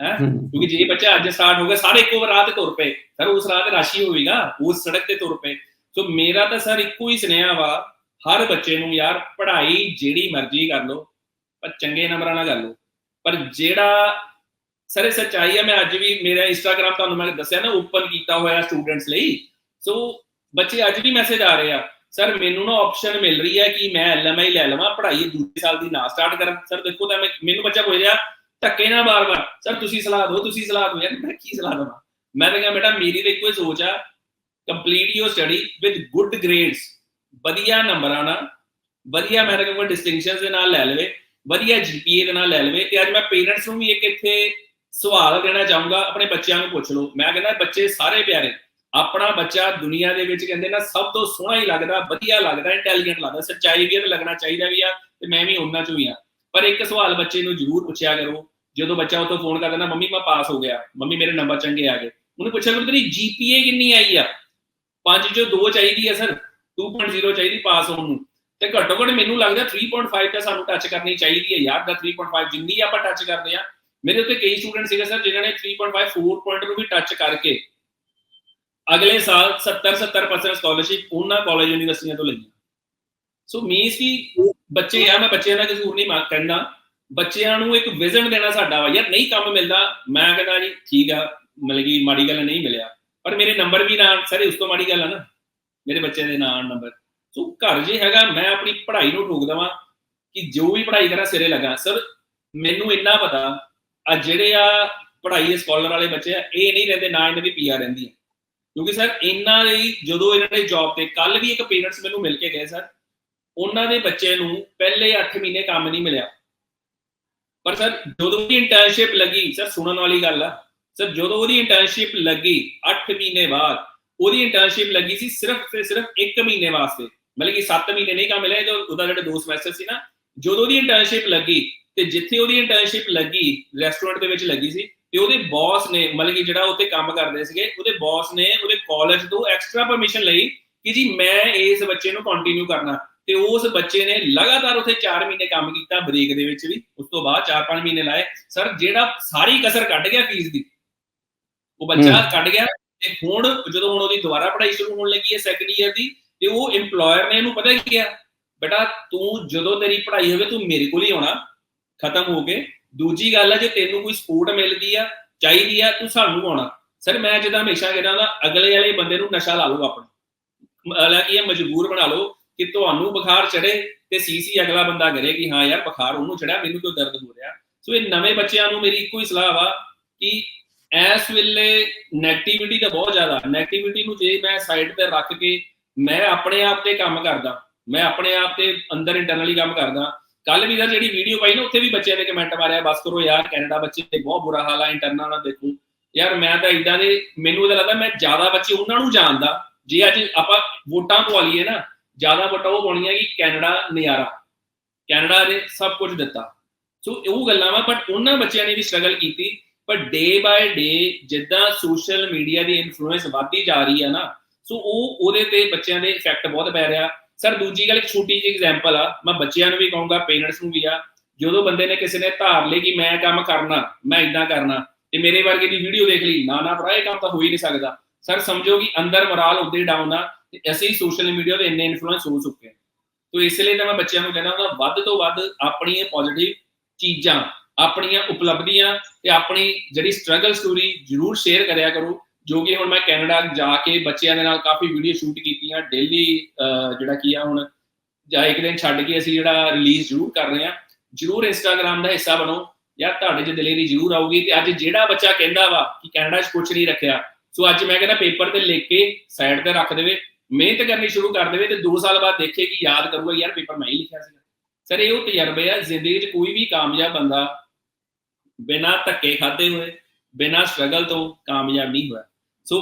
ਹੈ? ਕਿਉਂਕਿ ਜੇ ਬੱਚਾ ਅੱਜ ਸਟਾਰਟ ਹੋ ਗਿਆ ਸਾਰੇ ਇੱਕੋ ਰਾਹ ਤੇ ਤੁਰ ਪਏ। ਸਰ ਉਸ ਰਾਹ ਤੇ ਰਾਸ਼ੀ ਹੋਵੇਗਾ ਉਸ ਸੜਕ ਤੇ ਤੁਰ ਪਏ। ਸੋ ਮੇਰਾ ਤਾਂ ਸਰ ਇੱਕੋ ਹੀ ਸੁਨੇਹਾ ਵਾ ਹਰ ਬੱਚੇ ਨੂੰ ਯਾਰ ਪੜ੍ਹਾਈ ਜਿਹੜੀ ਮਰਜ਼ੀ ਕਰ ਲਓ ਪਰ ਚੰਗੇ ਨੰਬਰਾਂ ਨਾਲ ਕਰ ਲਓ। ਪਰ ਜਿਹੜਾ ਸਰ, ਇਹ ਸੱਚਾਈ ਹੈ ਮੈਂ ਅੱਜ ਵੀ ਮੇਰਾ ਇੰਸਟਾਗ੍ਰam ਤੁਹਾਨੂੰ ਮੈਂ ਦੱਸਿਆ ਨਾ, ਓਪਨ ਕੀਤਾ ਹੋਇਆ ਸਟੂਡੈਂਟਸ ਲਈ। ਸੋ ਬੱਚੇ ਅੱਜ ਵੀ ਮੈਸੇਜ ਆ ਰਹੇ ਆ। ਸਰ ਮੈਨੂੰ ਨਾ ਆਪਸ਼ਨ ਮਿਲ ਰਹੀ ਹੈ ਕਿ ਮੈਂ ਐਲਐਮਆਈ ਲੈ ਲਵਾਂ, ਪੜ੍ਹਾਈ ਦੂਜੇ ਸਾਲ ਦੀ ਨਾ ਸਟਾਰਟ ਕਰਾਂ। ਸਰ ਦੇਖੋ, ਤਾਂ ਮੈਨੂੰ ਬੱਚਾ ਪੁੱਛ ਰਿਹਾ, ਧੱਕੇ ਨਾ ਬਾਰ-ਬਾਰ ਸਰ ਤੁਸੀਂ ਸਲਾਹ ਦਿਓ, ਤੁਸੀਂ ਸਲਾਹ ਦਿਓ। ਯਾਰ, ਮੈਂ ਕੀ ਸਲਾਹ ਦਵਾਂ? ਮੈਂ ਤਾਂ ਕਿਹਾ, ਬੇਟਾ, ਮੇਰੀ ਤਾਂ ਇੱਕੋ ਹੀ ਸੋਚ ਆ complete your study with good grades ਵਧੀਆ ਨੰਬਰਾਂ ਨਾਲ ਵਧੀਆ ਮੈਂ ਤਾਂ ਕਹਿੰਦਾ ਡਿਸਟਿੰਕਸ਼ਨਸ ਦੇ ਨਾਲ ਲੈ ਲਵੇ, ਵਧੀਆ ਜੀਪੀਏ ਦੇ ਨਾਲ ਲੈ ਲਵੇ। ਤੇ ਅੱਜ ਮੈਂ ਪੇਰੈਂਟਸ ਨੂੰ ਵੀ ਇੱਕ ਇੱਥੇ ਸਵਾਲ ਦੇਣਾ ਚਾਹੂੰਗਾ, ਆਪਣੇ ਬੱਚਿਆਂ ਨੂੰ ਪੁੱਛ ਲਓ। ਮੈਂ ਕਹਿੰਦਾ, ਬੱਚੇ ਸਾਰੇ ਪਿਆਰੇ, ਆਪਣਾ ਬੱਚਾ ਦੁਨੀਆ ਦੇ ਵਿੱਚ ਕਹਿੰਦੇ ਨਾ, ਸਭ ਤੋਂ ਸੋਹਣਾ ਹੀ ਲੱਗਦਾ, ਵਧੀਆ ਲੱਗਦਾ ਇੰਟੈਲੀਜੈਂਟ ਲੱਗਦਾ, ਸੱਚਾਈ ਵੀ ਤੇ ਲੱਗਣਾ ਚਾਹੀਦਾ ਵੀ ਆ ਤੇ ਮੈਂ ਵੀ ਉਹਨਾਂ ਚੋਂ ਹੀ ਆ। ਪਰ ਇੱਕ ਸਵਾਲ ਬੱਚੇ ਨੂੰ ਜ਼ਰੂਰ ਪੁੱਛਿਆ ਕਰੋ। ਜਦੋਂ ਬੱਚਾ ਉਤੋਂ ਫੋਨ ਕਰਦਾ ਨਾ, ਮੰਮੀ, ਮੈਂ ਪਾਸ ਹੋ ਗਿਆ। ਮੰਮੀ, ਮੇਰੇ ਨੰਬਰ ਚੰਗੇ ਆ ਗਏ। ਉਹਨੂੰ ਪੁੱਛਿਆ ਕਰੋ, ਤੇਰੀ ਜੀਪੀਏ ਕਿੰਨੀ ਆਈ ਆ? ਪੰਜ ਚੋਂ ਦੋ ਚਾਹੀਦੀ ਆ, ਸਰ। 2.0 ਚਾਹੀਦੀ ਪਾਸ ਹੋਣ ਨੂੰ। ਤੇ ਘੱਟੋ ਘੱਟ ਮੈਨੂੰ ਲੱਗਦਾ 3.5 ਤਾਂ ਸਾਨੂੰ ਟੱਚ ਕਰਨੀ ਚਾਹੀਦੀ ਹੈ ਯਾਰ, ਦਾ 3.5 ਜਿੰਨੀ ਆਪਾਂ ਟੱਚ ਕਰਦੇ ਆ ਮੇਰੇ ਉੱਤੇ ਕਈ ਸਟੂਡੈਂਟ ਸੀਗੇ ਸਰ ਜਿਨ੍ਹਾਂ ਨੇ 3.5 4 ਪੁਆਇੰਟ ਨੂੰ ਵੀ ਟੱਚ ਕਰਕੇ ਅਗਲੇ ਸਾਲ 70 70% ਸਕਾਲਰਸ਼ਿਪ ਉਹਨਾਂ ਕਾਲਜ ਯੂਨੀਵਰਸਿਟੀਆਂ ਤੋਂ ਲਈਆਂ। ਸੋ ਮੀਨਸ ਕਿ ਬੱਚੇ ਆ, ਮੈਂ ਬੱਚਿਆਂ ਦਾ ਕਸੂਰ ਨਹੀਂ ਮੰਗ ਕਹਿੰਦਾ। ਬੱਚਿਆਂ ਨੂੰ ਇੱਕ ਵਿਜ਼ਨ ਦੇਣਾ ਸਾਡਾ ਵਾ, ਯਾਰ ਨਹੀਂ ਕੰਮ ਮਿਲਦਾ, ਮੈਂ ਕਹਿੰਦਾ ਜੀ, ਠੀਕ ਆ ਮਿਲ ਗਈ ਮਾੜੀ ਗੱਲ ਨਹੀਂ ਮਿਲਿਆ। ਪਰ ਮੇਰੇ ਨੰਬਰ ਵੀ ਨਾ ਸਰ ਉਸ ਤੋਂ ਮਾੜੀ ਗੱਲ ਆ ਨਾ, ਮੇਰੇ ਬੱਚੇ ਦੇ ਨਾਂ ਨੰਬਰ ਸੋ ਘਰ ਜੇ ਹੈਗਾ, ਮੈਂ ਆਪਣੀ ਪੜ੍ਹਾਈ ਨੂੰ ਠੋਕ ਦਵਾਂ ਕਿ ਜੋ ਵੀ ਪੜ੍ਹਾਈ ਕਰਾਂ, ਸਿਰੇ ਲਗਾ। ਸਰ ਮੈਨੂੰ ਇੰਨਾ ਪਤਾ ਆ ਜਿਹੜੇ ਆ ਪੜ੍ਹਾਈ ਸਕਾਲਰ ਵਾਲੇ ਬੱਚੇ ਆ, ਇਹ ਨਹੀਂ ਰਹਿੰਦੇ, ਨਾ ਇਹਨਾਂ ਦੀ ਪੀਆਰ ਰਹਿੰਦੀ ਹੈ ਕਿਉਂਕਿ ਸਰ, ਇਹਨਾਂ ਲਈ ਜਦੋਂ ਇਹਨਾਂ ਨੇ ਜੌਬ ਤੇ ਕੱਲ ਵੀ ਇੱਕ ਪੇਰੈਂਟਸ ਮੈਨੂੰ ਮਿਲ ਕੇ ਗਏ ਸਰ, ਉਹਨਾਂ ਦੇ ਬੱਚੇ ਨੂੰ ਪਹਿਲੇ 8 ਮਹੀਨੇ ਕੰਮ ਨਹੀਂ ਮਿਲਿਆ। ਪਰ ਸਰ, ਜਦੋਂ ਦੀ ਇੰਟਰਨਸ਼ਿਪ ਲੱਗੀ, ਸਰ, ਸੁਣਨ ਵਾਲੀ ਗੱਲ ਆ, ਸਰ, ਜਦੋਂ ਉਹਦੀ ਇੰਟਰਨਸ਼ਿਪ ਲੱਗੀ 8 ਮਹੀਨੇ ਬਾਅਦ, ਉਹਦੀ ਇੰਟਰਨਸ਼ਿਪ ਲੱਗੀ ਸੀ ਸਿਰਫ ਤੇ ਸਿਰਫ 1 ਮਹੀਨੇ ਵਾਸਤੇ। ਮਤਲਬ ਕਿ 7 ਮਹੀਨੇ ਨਹੀਂ ਕੰਮ ਮਿਲਿਆ ਜਦੋਂ ਉਹਦਾ ਜਿਹੜੇ ਦੋ ਸਮੈਸਟਰ ਸੀ ਨਾ ਜਦੋਂ ਉਹਦੀ ਇੰਟਰਨਸ਼ਿਪ ਲੱਗੀ ਤੇ ਜਿੱਥੇ ਉਹਦੀ ਇੰਟਰਨਸ਼ਿਪ ਲੱਗੀ ਰੈਸਟੋਰੈਂਟ ਦੇ ਵਿੱਚ ਲੱਗੀ ਸੀ ਤੇ ਉਹਦੇ ਬੌਸ ਨੇ ਮਤਲਬ ਕਿ ਜਿਹੜਾ ਉੱਥੇ ਕੰਮ ਕਰਦੇ ਸੀਗੇ ਉਹਦੇ ਬੌਸ ਨੇ ਉਹਦੇ ਕਾਲਜ ਤੋਂ ਐਕਸਟਰਾ ਪਰਮਿਸ਼ਨ ਲਈ ਕਿ ਜੀ ਮੈਂ ਇਸ ਬੱਚੇ ਨੂੰ ਕੰਟੀਨਿਊ ਕਰਨਾ। ਤੇ ਉਸ ਬੱਚੇ ਨੇ ਲਗਾਤਾਰ ਉੱਥੇ 4 ਮਹੀਨੇ ਕੰਮ ਕੀਤਾ ਬ੍ਰੇਕ ਦੇ ਵਿੱਚ ਵੀ। ਉਸ ਤੋਂ ਬਾਅਦ 4-5 ਮਹੀਨੇ ਲਾਏ। ਸਰ ਜਿਹੜਾ ਸਾਰੀ ਕਸਰ ਕੱਢ ਗਿਆ ਫੀਸ ਦੀ। ਉਹ ਬੱਚਾ ਕੱਢ ਗਿਆ ਤੇ ਹੁਣ ਜਦੋਂ ਹੁਣ ਉਹਦੀ ਦੁਬਾਰਾ ਪੜ੍ਹਾਈ ਸ਼ੁਰੂ ਹੋਣ ਲੱਗੀ ਹੈ ਸੈਕੰਡ ਈਅਰ ਦੀ ਤੇ ਉਹ EMPLOYER ਨੇ ਇਹਨੂੰ ਪਤਾ ਕੀ ਹੈ ਬੇਟਾ, ਤੂੰ ਜਦੋਂ ਤੇਰੀ ਪੜ੍ਹਾਈ ਹੋਵੇ, ਤੂੰ ਮੇਰੇ ਕੋਲ ਹੀ ਆਉਣਾ। ਖਤਮ ਹੋ ਕੇ। ਦੂਜੀ ਗੱਲ ਹੈ ਜੇ ਤੈਨੂੰ ਕੋਈ ਸਪੋਰਟ ਮਿਲਦੀ ਆ, ਚਾਹੀਦੀ ਆ, ਤੂੰ ਸਾਨੂੰ ਆਉਣਾ। ਸਰ, ਮੈਂ ਜਿੱਦਾਂ ਹਮੇਸ਼ਾ ਕਹਿੰਦਾ ਨਾ ਅਗਲੇ ਵਾਲੇ ਬੰਦੇ ਨੂੰ ਨਸ਼ਾ ਲਾ ਲਓ ਆਪਣਾ। ਹਾਲਾਂਕਿ ਇਹ ਮਜਬੂਰ ਬਣਾ ਲਓ ਕਿ ਤੁਹਾਨੂੰ ਬੁਖਾਰ ਚੜੇ ਤੇ ਸੀਸੀ ਅਗਲਾ ਬੰਦਾ ਕਰੇ ਕਿ ਹਾਂ ਯਾਰ, ਬੁਖਾਰ ਉਹਨੂੰ ਚੜਿਆ ਮੈਨੂੰ ਕਿਉਂ ਦਰਦ ਹੋ ਰਿਹਾ? ਸੋ ਇਹ ਨਵੇਂ ਬੱਚਿਆਂ ਨੂੰ ਮੇਰੀ ਇੱਕੋ ਹੀ ਸਲਾਹ ਵਾ ਕਿ ਇਸ ਵੇਲੇ ਨੈਗੇਟਿਵਿਟੀ ਤਾਂ ਬਹੁਤ ਜ਼ਿਆਦਾ। ਨੈਗੇਟਿਵਿਟੀ ਨੂੰ ਜੇ ਮੈਂ ਸਾਈਡ ਤੇ ਰੱਖ ਕੇ ਮੈਂ ਆਪਣੇ ਆਪ ਤੇ ਕੰਮ ਕਰਦਾ ਮੈਂ ਆਪਣੇ ਆਪ ਤੇ ਅੰਦਰ ਇੰਟਰਨਲੀ ਕੰਮ ਕਰਦਾ। ਕੱਲ ਵੀ ਦਾ ਜਿਹੜੀ ਵੀਡੀਓ ਪਾਈ ਨਾ, ਉੱਥੇ ਵੀ ਬੱਚਿਆਂ ਨੇ ਕਮੈਂਟ ਮਾਰਿਆ, ਬਸ ਕਰੋ ਯਾਰ ਕੈਨੇਡਾ ਬੱਚੇ ਤੇ ਬਹੁਤ ਬੁਰਾ ਹਾਲ ਆ ਇੰਟਰਨਲ ਨਾਲ ਦੇਖੋ। ਯਾਰ ਮੈਂ ਤਾਂ ਇਦਾਂ ਦੇ, ਮੈਨੂੰ ਤਾਂ ਲੱਗਦਾ ਮੈਂ ਜ਼ਿਆਦਾ ਬੱਚੇ ਉਹਨਾਂ ਨੂੰ ਜਾਣਦਾ, ਜੇ ਅੱਜ ਆਪਾਂ ਵੋਟਾਂ ਪਵਾ ਲਈਏ ਨਾ, ਜ਼ਿਆਦਾ ਵੋਟਾਂ ਉਹ ਪਾਉਣੀਆਂ ਕਿ ਕੈਨੇਡਾ ਨਿਆਰਾ ਕੈਨੇਡਾ ਨੇ ਸਭ ਕੁਝ ਦਿੱਤਾ। ਸੋ ਉਹ ਗੱਲਾਂ ਵਾ ਬਟ ਉਹਨਾਂ ਬੱਚਿਆਂ ਨੇ ਵੀ ਸਟਰਗਲ ਕੀਤੀ ਪਰ ਡੇ ਬਾਏ ਡੇ ਜਿੱਦਾਂ ਸੋਸ਼ਲ ਮੀਡੀਆ ਦੀ ਇਨਫਲੂਐਂਸ ਵਧਦੀ ਜਾ ਰਹੀ ਹੈ ਨਾ ਸੋ ਉਹ ਉਹਦੇ ਤੇ ਬੱਚਿਆਂ ਦੇ ਇਫੈਕਟ ਬਹੁਤ ਪੈ ਰਿਹਾ। ਸਰ ਦੂਜੀ ਗੱਲ ਇੱਕ ਛੋਟੀ ਜਿਹੀ ਐਗਜ਼ਾਮਪਲ ਆ। ਮੈਂ ਬੱਚਿਆਂ ਨੂੰ ਵੀ ਕਹੂੰਗਾ ਪੇਰੈਂਟਸ ਨੂੰ ਵੀ ਆ। ਜਦੋਂ ਬੰਦੇ ਨੇ ਕਿਸੇ ਨੇ ਧਾਰ ਲਈ ਕਿ ਮੈਂ ਕੰਮ ਕਰਨਾ, ਮੈਂ ਇਦਾਂ ਕਰਨਾ, ਤੇ ਮੇਰੇ ਵਰਗੇ ਦੀ ਵੀਡੀਓ ਦੇਖ ਲਈ, ਨਾ ਨਾ ਭਰਾ, ਇਹ ਕੰਮ ਤਾਂ ਹੋ ਹੀ ਨਹੀਂ ਸਕਦਾ। ਸਰ ਸਮਝੋ ਕਿ ਅੰਦਰ ਮੋਰਲ ਉਦੋਂ ਡਾਊਨ ਆ, ਤੇ ਅਸੀਂ ਸੋਸ਼ਲ ਮੀਡੀਆ ਦੇ ਇੰਨੇ ਇਨਫਲੂਐਂਸ ਹੋ ਚੁੱਕੇ ਹਾਂ। ਤੋ ਇਸ ਲਈ ਤਾਂ ਮੈਂ ਬੱਚਿਆਂ ਨੂੰ ਕਹਿੰਦਾ ਹੁੰਦਾ ਵੱਧ ਤੋਂ ਵੱਧ ਆਪਣੀ ਇਹ ਪੋਜ਼ਿਟਿਵ ਚੀਜ਼ਾਂ, ਆਪਣੀਆਂ ਉਪਲਬਧੀਆਂ ਤੇ ਆਪਣੀ ਜਿਹੜੀ ਸਟਰਗਲ ਸਟੋਰੀ ਜਰੂਰ ਸ਼ੇਅਰ ਕਰਿਆ ਕਰੋ। ਜੋ ਕਿ ਹੁਣ ਮੈਂ ਕੈਨੇਡਾ ਜਾ ਕੇ ਬੱਚਿਆਂ ਦੇ ਨਾਲ ਕਾਫੀ ਵੀਡੀਓ ਸ਼ੂਟ ਕੀਤੀਆਂ ਡੇਲੀ ਜਿਹੜਾ ਕੀ ਆ ਹੁਣ, ਜਾਂ ਇੱਕ ਦਿਨ ਛੱਡ ਕੇ ਅਸੀਂ ਜਿਹੜਾ ਰਿਲੀਜ਼ ਜ਼ਰੂਰ ਕਰ ਰਹੇ ਆ ਜਰੂਰ ਇੰਸਟਾਗ੍ਰam ਦਾ ਹਿੱਸਾ ਬਣੋ। ਯਾਰ ਤੁਹਾਡੇ 'ਚ ਦਲੇਰੀ ਜ਼ਰੂਰ ਆਊਗੀ ਤੇ ਅੱਜ ਜਿਹੜਾ ਬੱਚਾ ਕਹਿੰਦਾ ਵਾ ਕਿ ਕੈਨੇਡਾ 'ਚ ਕੁਝ ਨਹੀਂ ਰੱਖਿਆ, ਸੋ ਅੱਜ ਮੈਂ ਕਹਿੰਦਾ ਪੇਪਰ ਤੇ ਲਿਖ ਕੇ ਸਾਈਡ ਤੇ ਰੱਖ ਦੇਵੇ, ਮਿਹਨਤ ਕਰਨੀ ਸ਼ੁਰੂ ਕਰ ਦੇਵੇ ਤੇ 2 ਸਾਲ ਬਾਅਦ ਦੇਖੇ ਕਿ ਯਾਦ ਕਰੂਗਾ, ਯਾਰ ਪੇਪਰ ਮੈਂ ਹੀ ਲਿਖਿਆ ਸੀ ਸਰ, ਇਹ ਉਹ ਤਜਰਬੇ ਆ, ਜ਼ਿੰਦਗੀ 'ਚ ਕੋਈ ਵੀ ਕਾਮਯਾਬ ਬੰਦਾ ਬਿਨਾਂ ਧੱਕੇ ਖਾਦੇ ਹੋਏ, ਬਿਨਾਂ ਸਟਰਗਲ ਤੋਂ ਕਾਮਯਾਬ ਨਹੀਂ ਹੋਇਆ। ਸੋ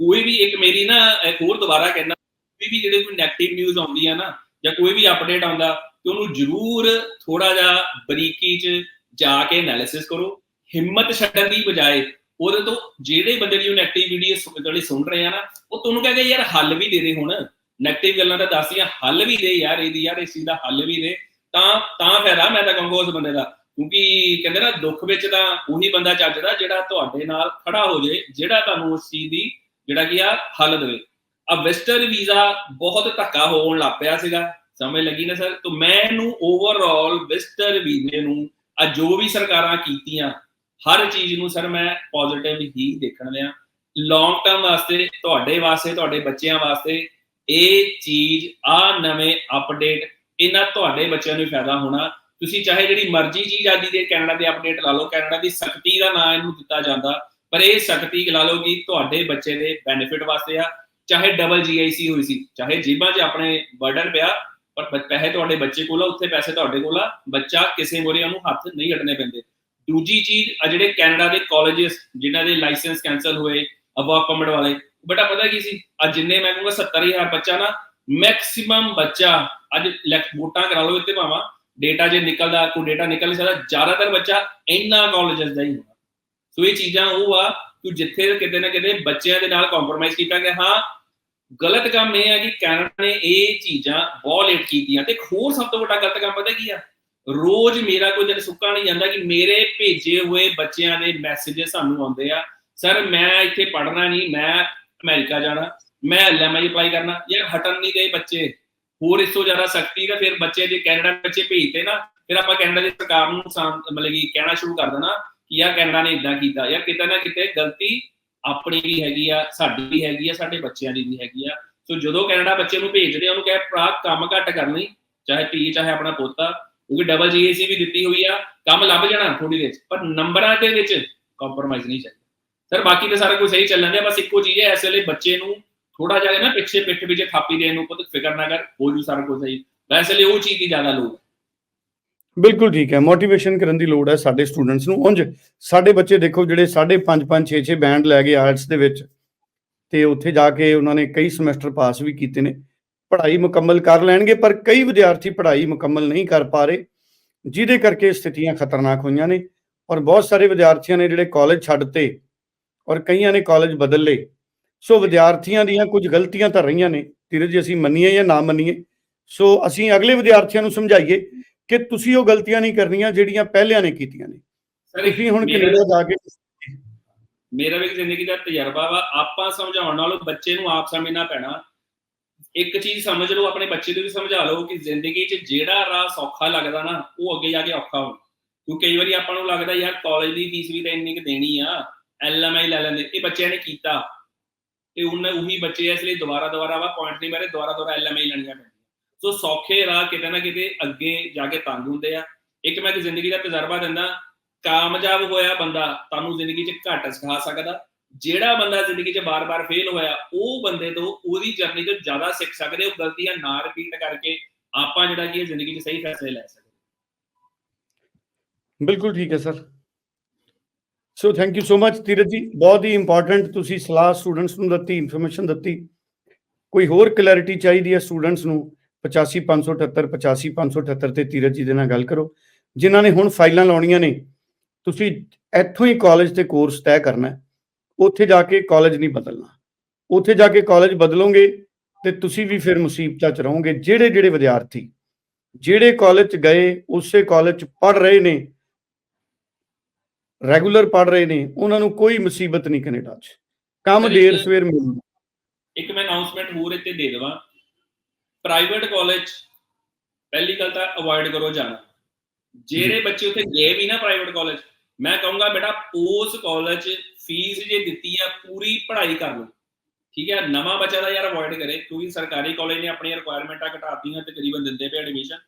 ਕੋਈ ਵੀ ਇੱਕ ਮੇਰੀ ਨਾ, ਇੱਕ ਹੋਰ ਦੁਬਾਰਾ ਕਹਿਣਾ ਕੋਈ ਵੀ ਜਿਹੜੇ ਕੋਈ ਨੈਗੇਟਿਵ ਨਿਊਜ਼ ਆਉਂਦੀ ਆ ਨਾ, ਜਾਂ ਕੋਈ ਵੀ ਅਪਡੇਟ ਆਉਂਦਾ, ਤੇ ਉਹਨੂੰ ਜ਼ਰੂਰ ਥੋੜਾ ਜਿਹਾ ਬਰੀਕੀ 'ਚ ਜਾ ਕੇ ਐਨਾਲਿਸਿਸ ਕਰੋ। ਹਿੰਮਤ ਛੱਡਣ ਦੀ ਬਜਾਏ, ਉਹਦੇ ਤੋਂ ਜਿਹੜੇ ਬੰਦੇ ਦੀ ਨੈਗੇਟਿਵ ਵੀਡੀਓ ਜਿਹੜੀ ਸੁਣ ਰਹੇ ਆ ਨਾ, ਉਹ ਤੁਹਾਨੂੰ ਕਹੇਗਾ ਯਾਰ ਹੱਲ ਵੀ ਦੇ ਦੇ ਹੁਣ। ਨੈਗੇਟਿਵ ਗੱਲਾਂ ਤਾਂ ਦੱਸੀਆਂ ਹੱਲ ਵੀ ਦੇ ਯਾਰ, ਇਹਦੀ ਯਾਰ, ਇਸ ਚੀਜ਼ ਦਾ ਹੱਲ ਵੀ ਦੇ। ਤਾਂ ਤਾਂ ਫਾਇਦਾ ਮੈਂ ਤਾਂ ਕਹੂੰਗਾ ਉਸ ਬੰਦੇ ਦਾ। ਕਿਉਂਕਿ ਕਹਿੰਦੇ ਨਾ ਦੁੱਖ ਵਿੱਚ ਤਾਂ ਉਹੀ ਬੰਦਾ ਚੱਜਦਾ ਜਿਹੜਾ ਤੁਹਾਡੇ ਨਾਲ ਖੜਾ ਹੋ ਜੇ ਜਿਹੜਾ ਤੁਹਾਨੂੰ ਉਸ ਚੀਜ਼ ਦੀ ਜਿਹੜਾ ਕੀ ਆ, ਹੱਲ ਦੇਵੇ। ਆ ਵੈਸਟਰਨ ਵੀਜ਼ਾ ਬਹੁਤ ਧੱਕਾ ਹੋਣ ਲੱਗ ਪਿਆ ਸੀਗਾ। ਸਮਝ ਲੱਗੀ ਨਾ ਸਰ? ਤਾਂ ਮੈਂ ਇਹਨੂੰ ਓਵਰਆਲ ਵੈਸਟਰਨ ਵੀਜ਼ੇ ਨੂੰ ਆ ਜੋ ਵੀ ਸਰਕਾਰਾਂ ਕੀਤੀਆਂ, ਹਰ ਚੀਜ਼ ਨੂੰ ਸਰ ਮੈਂ ਪੋਜ਼ਿਟਿਵ ਹੀ ਦੇਖਣ ਲਿਆ ਲੌਂਗ ਟਰਮ ਵਾਸਤੇ, ਤੁਹਾਡੇ ਵਾਸਤੇ, ਤੁਹਾਡੇ ਬੱਚਿਆਂ ਵਾਸਤੇ ਇਹ ਚੀਜ਼ ਆ ਨਵੇਂ ਅਪਡੇਟ ਇਹਨਾਂ ਤੁਹਾਡੇ ਬੱਚਿਆਂ ਨੂੰ ਫਾਇਦਾ ਹੋਣਾ। ਤੁਸੀਂ ਚਾਹੇ ਜਿਹੜੀ ਮਰਜ਼ੀ ਚੀਜ਼ ਆਦੀ ਦੇ ਕੈਨੇਡਾ ਦੇ ਅਪਡੇਟ ਲਾ ਲਓ, ਕੈਨੇਡਾ ਦੀ ਸਖਤੀ ਦਾ ਨਾਂ ਇਹਨੂੰ ਦਿੱਤਾ ਜਾਂਦਾ, ਪਰ ਇਹ ਸਖਤੀ ਲਾ ਲਓ ਕਿ ਤੁਹਾਡੇ ਬੱਚੇ ਦੇ ਬੈਨੀਫਿਟ ਵਾਸਤੇ ਆ, ਚਾਹੇ ਡਬਲ ਜੀਆਈਸੀ ਹੋਈ ਸੀ, ਚਾਹੇ ਜੀਬਾਂ 'ਚ ਆਪਣੇ ਬਰਡਨ ਪਿਆ, ਪਰ ਪੈਸੇ ਤੁਹਾਡੇ ਬੱਚੇ ਕੋਲ ਆ, ਉੱਥੇ ਪੈਸੇ ਤੁਹਾਡੇ ਕੋਲ ਆ, ਬੱਚਾ ਕਿਸੇ ਮੋਰੇ ਉਹਨੂੰ ਹੱਥ ਨਹੀਂ ਅੜਨੇ ਪੈਂਦੇ। ਦੂਜੀ ਚੀਜ਼, ਆ ਜਿਹੜੇ ਕੈਨੇਡਾ ਦੇ ਕਾਲਜਸ ਜਿਨ੍ਹਾਂ ਦੇ ਲਾਇਸੈਂਸ ਕੈਨਸਲ ਹੋਏ ਵਰਕ ਪਰਮਿਟ ਵਾਲੇ, ਬਟਾ ਪਤਾ ਕੀ ਸੀ? ਅੱਜ ਜਿੰਨੇ ਮੈਂ ਕਹੂੰਗਾ 70000 ਬੱਚਾ ਨਾ ਮੈਕਸਿਮਮ ਬੱਚਾ, ਅੱਜ ਵੋਟਾਂ ਕਰਾ ਲਓ ਇੱਥੇ ਭਾਵਾਂ ਡੇਟਾ ਜੇ ਨਿਕਲਦਾ, ਕੋਈ ਡੇਟਾ ਨਿਕਲ ਨਹੀਂ ਸਕਦਾ, ਜ਼ਿਆਦਾਤਰ ਬੱਚਾ ਇੰਨਾ ਕਾਲਜਸ ਦਾ ਹੀ ਹੋਣਾ ਸੋ ਇਹ ਚੀਜ਼ਾਂ ਉਹ ਆ ਕਿ ਜਿੱਥੇ ਕਿਤੇ ਨਾ ਕਿਤੇ ਬੱਚਿਆਂ ਦੇ ਨਾਲ ਕੰਪਰੋਮਾਈਜ਼ ਕੀਤਾ ਗਿਆ ਹਾਂ, ਗਲਤ ਕੰਮ ਇਹ ਹੈ ਕਿ ਕੈਨੇਡਾ ਨੇ ਇਹ ਚੀਜ਼ਾਂ ਬਹੁਤ ਲੇਟ ਕੀਤੀਆਂ। ਤੇ ਹੋਰ ਸਭ ਤੋਂ ਵੱਡਾ ਗਲਤ ਕੰਮ ਪਤਾ ਕੀ ਆ? ਰੋਜ਼ ਮੇਰਾ ਕੋਈ ਦਿਨ ਸੁੱਕਾ ਨਹੀਂ ਜਾਂਦਾ ਕਿ ਮੇਰੇ ਭੇਜੇ ਹੋਏ ਬੱਚਿਆਂ ਦੇ ਮੈਸੇजेस ਸਾਨੂੰ ਆਉਂਦੇ ਆ ਸਰ ਮੈਂ ਇੱਥੇ ਪੜ੍ਹਨਾ ਨਹੀਂ, ਮੈਂ ਅਮਰੀਕਾ ਜਾਣਾ, ਮੈਂ ਐਲਐਮਆਈ ਅਪਲਾਈ ਕਰਨਾ। ਯਾਰ ਹਟਣ ਨਹੀਂ ਗਏ ਬੱਚੇ। ਹੋਰ ਇਸ ਤੋਂ ਜ਼ਿਆਦਾ ਸਖਤੀ ਦਾ ਫਿਰ ਬੱਚੇ ਜੇ ਕੈਨੇਡਾ ਬੱਚੇ ਭੇਜਦੇ ਨਾ, ਫਿਰ ਆਪਾਂ ਕੈਨੇਡਾ ਦੀ ਸਰਕਾਰ ਨੂੰ ਮਤਲਬ ਕਿ ਕਹਿਣਾ ਸ਼ੁਰੂ ਕਰ ਦੇਣਾ ਕਿ ਯਾਰ ਕੈਨੇਡਾ ਨੇ ਇਦਾਂ ਕੀਤਾ, ਯਾਰ ਕਿਤੇ ਨਾ ਕਿਤੇ ਗਲਤੀ ਆਪਣੀ ਵੀ ਹੈਗੀ ਆ, ਸਾਡੀ ਵੀ ਹੈਗੀ ਆ, ਸਾਡੇ ਬੱਚਿਆਂ ਦੀ ਵੀ ਹੈਗੀ ਆ। ਸੋ ਜਦੋਂ ਕੈਨੇਡਾ ਬੱਚੇ ਨੂੰ ਭੇਜਦੇ ਉਹਨੂੰ ਕਹੇ ਭਰਾ ਕੰਮ ਘੱਟ ਕਰਨੀ ਚਾਹੇ ਧੀ, ਚਾਹੇ ਆਪਣਾ ਪੋਤਾ, ਕਿਉਂਕਿ ਡਬਲ ਜੀਏਸੀ ਵੀ ਦਿੱਤੀ ਹੋਈ ਆ, ਕੰਮ ਲੱਭ ਜਾਣਾ ਥੋੜੀ ਦੇਰ ਪਰ ਨੰਬਰਾਂ ਦੇ ਵਿੱਚ ਕੰਪਰੋਮਾਈਜ਼ ਨਹੀਂ ਚਾਹੀਦਾ। ਸਰ, ਬਾਕੀ ਤਾਂ ਸਾਰਾ ਕੁਝ ਸਹੀ ਚੱਲਣ ਦਿਆ ਬਸ ਇੱਕੋ ਚੀਜ਼ ਹੈ, ਇਸ ਵੇਲੇ ਬੱਚੇ ਨੂੰ ਥੋੜਾ ਜਿਹਾ ਨਾ ਪਿੱਛੇ ਪਿੱਠ ਵਿੱਚ ਥਾਪੀ ਦੇਣ ਨੂੰ ਕੋਈ ਫਿਕਰ ਨਾ ਕਰ, ਹੋ ਜੂ ਸਾਰਾ ਕੁਝ ਸਹੀ। ਵੈਸੇ ਲਈ ਉਹ ਚੀਜ਼ ਦੀ ਜ਼ਿਆਦਾ ਲੋੜ ਬਿਲਕੁਲ ਠੀਕ ਹੈ। ਮੋਟੀਵੇਸ਼ਨ ਕਰਨ ਦੀ ਲੋੜ ਹੈ ਸਾਡੇ ਸਟੂਡੈਂਟਸ ਨੂੰ। ਉਂਝ ਸਾਡੇ ਬੱਚੇ ਦੇਖੋ ਜਿਹੜੇ 5.5 5 6 6 ਬੈਂਡ ਲੈ ਗਏ ਆਰਟਸ ਦੇ ਵਿੱਚ ਤੇ ਉੱਥੇ ਜਾ ਕੇ ਉਹਨਾਂ ਨੇ ਕਈ ਸਮੈਸਟਰ ਪਾਸ ਵੀ ਕੀਤੇ ਨੇ। ਪੜ੍ਹਾਈ ਮੁਕੰਮਲ ਕਰ ਲੈਣਗੇ, ਪਰ ਕਈ ਵਿਦਿਆਰਥੀ ਪੜ੍ਹਾਈ ਮੁਕੰਮਲ ਨਹੀਂ ਕਰ ਪਾ ਰਹੇ, ਜਿਹਦੇ ਕਰਕੇ ਸਥਿਤੀਆਂ ਖਤਰਨਾਕ ਹੋਈਆਂ ਨੇ। ਔਰ ਬਹੁਤ ਸਾਰੇ ਵਿਦਿਆਰਥੀਆਂ ਨੇ ਜਿਹੜੇ ਕਾਲਜ ਛੱਡਤੇ ਔਰ ਕਈਆਂ ਨੇ ਕਾਲਜ ਬਦਲ ਲਏ। ਸੋ ਵਿਦਿਆਰਥੀਆਂ ਦੀਆਂ ਕੁਝ ਗਲਤੀਆਂ ਤਾਂ ਰਹੀਆਂ ਨੇ ਧੀਰਜ ਜੀ ਅਸੀਂ ਮੰਨੀਏ ਜਾਂ ਨਾ ਮੰਨੀਏ। ਸੋ ਅਸੀਂ ਅਗਲੇ ਵਿਦਿਆਰਥੀਆਂ ਨੂੰ ਸਮਝਾਈਏ ਕਿ ਤੁਸੀਂ ਉਹ ਗਲਤੀਆਂ ਨਹੀਂ ਕਰਨੀਆਂ ਜਿਹੜੀਆਂ ਪਹਿਲਿਆਂ ਨੇ ਕੀਤੀਆਂ ਨੇ। ਤੁਸੀਂ ਹੁਣ ਕੈਨੇਡਾ ਜਾ ਕੇ ਮੇਰਾ ਵੀ ਜ਼ਿੰਦਗੀ ਦਾ ਤਜਰਬਾ ਵਾ ਆਪਾਂ ਸਮਝਾਉਣ ਨਾਲੋਂ ਬੱਚੇ ਨੂੰ ਆਪ ਸਮਝਣਾ ਪੈਣਾ। ਇੱਕ ਚੀਜ਼ ਸਮਝ ਲਓ ਆਪਣੇ ਬੱਚੇ ਨੂੰ ਵੀ ਸਮਝਾ ਲਓ ਕਿ ਜ਼ਿੰਦਗੀ 'ਚ ਜਿਹੜਾ ਰਾਹ ਸੌਖਾ ਲੱਗਦਾ ਨਾ ਉਹ ਅੱਗੇ ਜਾ ਕੇ ਔਖਾ ਹੋ ਕਿਉਂਕਿ ਕਈ ਵਾਰੀ ਆਪਾਂ ਨੂੰ ਲੱਗਦਾ ਯਾਰ ਕਾਲਜ ਦੀ ਫੀਸ ਵੀ ਤਾਂ ਇੰਨੀ ਕੁ ਦੇਣੀ ਆ ਐਲਐਮਆਈ ਲੈ ਲੈਂਦੇ ਇਹ ਬੱਚਿਆਂ ਨੇ ਕੀਤਾ। ਤੇ ਉਹਨਾਂ ਉਹੀ ਬੱਚੇ ਇਸ ਲਈ ਦੁਬਾਰਾ ਦੁਬਾਰਾ ਵਾ ਪੁਆਇੰਟ ਨਹੀਂ ਮਾਰੇ, ਦੁਬਾਰਾ ਦੁਬਾਰਾ ਐਲਐਮਆਈ ਲੈਣੀਆਂ ਪੈਂਦੀਆਂ। ਸੋ ਸੌਖੇ ਰਾਹ ਕਿਤੇ ਨਾ ਕਿਤੇ ਅੱਗੇ ਜਾ ਕੇ ਤੰਗ ਹੁੰਦੇ ਆ। ਇੱਕ ਮੈਂ ਇੱਕ ਜ਼ਿੰਦਗੀ ਦਾ ਤਜਰਬਾ ਦਿੰਦਾ, ਕਾਮਯਾਬ ਹੋਇਆ ਬੰਦਾ ਤੁਹਾਨੂੰ ਜ਼ਿੰਦਗੀ 'ਚ ਘੱਟ ਸਿਖਾ ਸਕਦਾ। ਜਿਹੜਾ ਬੰਦਾ ਜ਼ਿੰਦਗੀ 'ਚ ਬਾਰ-ਬਾਰ ਫੇਲ ਹੋਇਆ, ਉਹ ਬੰਦੇ ਤੋਂ ਉਹਦੀ ਜਰਨੀ ਤੋਂ ਜ਼ਿਆਦਾ ਸਿੱਖ ਸਕਦੇ, ਉਹ ਗਲਤੀਆਂ ਨਾ ਰਿਪੀਟ ਕਰਕੇ ਆਪਾਂ ਜਿਹੜਾ ਕੀ ਹੈ ਜ਼ਿੰਦਗੀ 'ਚ ਸਹੀ ਫੈਸਲੇ ਲੈ ਸਕਦੇ। ਬਿਲਕੁਲ ਠੀਕ ਹੈ sir. So thank you so much Dheeraj ji ਬਹੁਤ ਹੀ ਇੰਪੋਰਟੈਂਟ ਤੁਸੀਂ ਸਲਾਹ ਸਟੂਡੈਂਟਸ ਨੂੰ ਦਿੱਤੀ ਇਨਫੋਰਮੇਸ਼ਨ ਦਿੱਤੀ ਕੋਈ ਹੋਰ ਕਲੈਰਿਟੀ ਚਾਹੀਦੀ ਹੈ ਸਟੂਡੈਂਟਸ ਨੂੰ 85578 85578 ਤੇ ਧੀਰਜ ਜੀ ਦੇ ਨਾਲ ਗੱਲ ਕਰੋ। ਜਿਨ੍ਹਾਂ ਨੇ ਹੁਣ ਫਾਈਲਾਂ ਲਾਉਣੀਆਂ ਨੇ, ਤੁਸੀਂ ਇੱਥੋਂ ਹੀ ਕਾਲਜ ਤੇ ਕੋਰਸ ਤੈਅ ਕਰਨਾ ਉੱਥੇ ਜਾ ਕੇ ਕਾਲਜ ਨਹੀਂ ਬਦਲਣਾ। ਉੱਥੇ ਜਾ ਕੇ ਕਾਲਜ ਬਦਲੋਗੇ ਤੇ ਤੁਸੀਂ ਵੀ ਫਿਰ ਮੁਸੀਬਤਾਂ 'ਚ ਰਹੋਗੇ। ਜਿਹੜੇ ਜਿਹੜੇ ਵਿਦਿਆਰਥੀ, ਜਿਹੜੇ ਕਾਲਜ 'ਚ ਗਏ, ਉਸੇ ਕਾਲਜ 'ਚ ਪੜ ਰਹੇ ਨੇ ਰੈਗੂਲਰ ਪੜ ਰਹੇ ਨੇ ਉਹਨਾਂ ਨੂੰ ਕੋਈ ਮੁਸੀਬਤ ਨਹੀਂ ਕੈਨੇਡਾ 'ਚ। ਕੰਮ ਦੇਰ ਸਵੇਰ ਮਿਲਦਾ ਇੱਕ ਮੈਂ ਅਨਾਉਂਸਮੈਂਟ ਹੋਰ ਇੱਥੇ ਦੇ ਦੇਵਾਂ। ਪ੍ਰਾਈਵੇਟ ਕਾਲਜ ਪਹਿਲੀ ਗੱਲ ਤਾਂ ਅਵੋਇਡ ਕਰੋ ਜਾਣਾ। ਜਿਹੜੇ ਬੱਚੇ ਉੱਥੇ ਗਏ ਵੀ ਨਾ ਪ੍ਰਾਈਵੇਟ ਕਾਲਜ ਮੈਂ ਕਹੂੰਗਾ ਬੇਟਾ ਉਸ ਕਾਲਜ ਫੀਸ ਜੇ ਦਿੱਤੀ ਆ ਪੂਰੀ ਪੜ੍ਹਾਈ ਕਰ ਲਓ। ਠੀਕ ਹੈ ਨਵਾਂ ਬੱਚਾ ਦਾ ਯਾਰ ਅਵੋਇਡ ਕਰੇ ਕਿਉਂਕਿ ਸਰਕਾਰੀ ਕਾਲਜ ਨੇ ਆਪਣੀਆਂ ਰਿਕੁਆਇਰਮੈਂਟਾਂ ਘਟਾਤੀਆਂ ਤਕਰੀਬਨ ਦਿੰਦੇ ਪਏ ਐਡਮਿਸ਼ਨ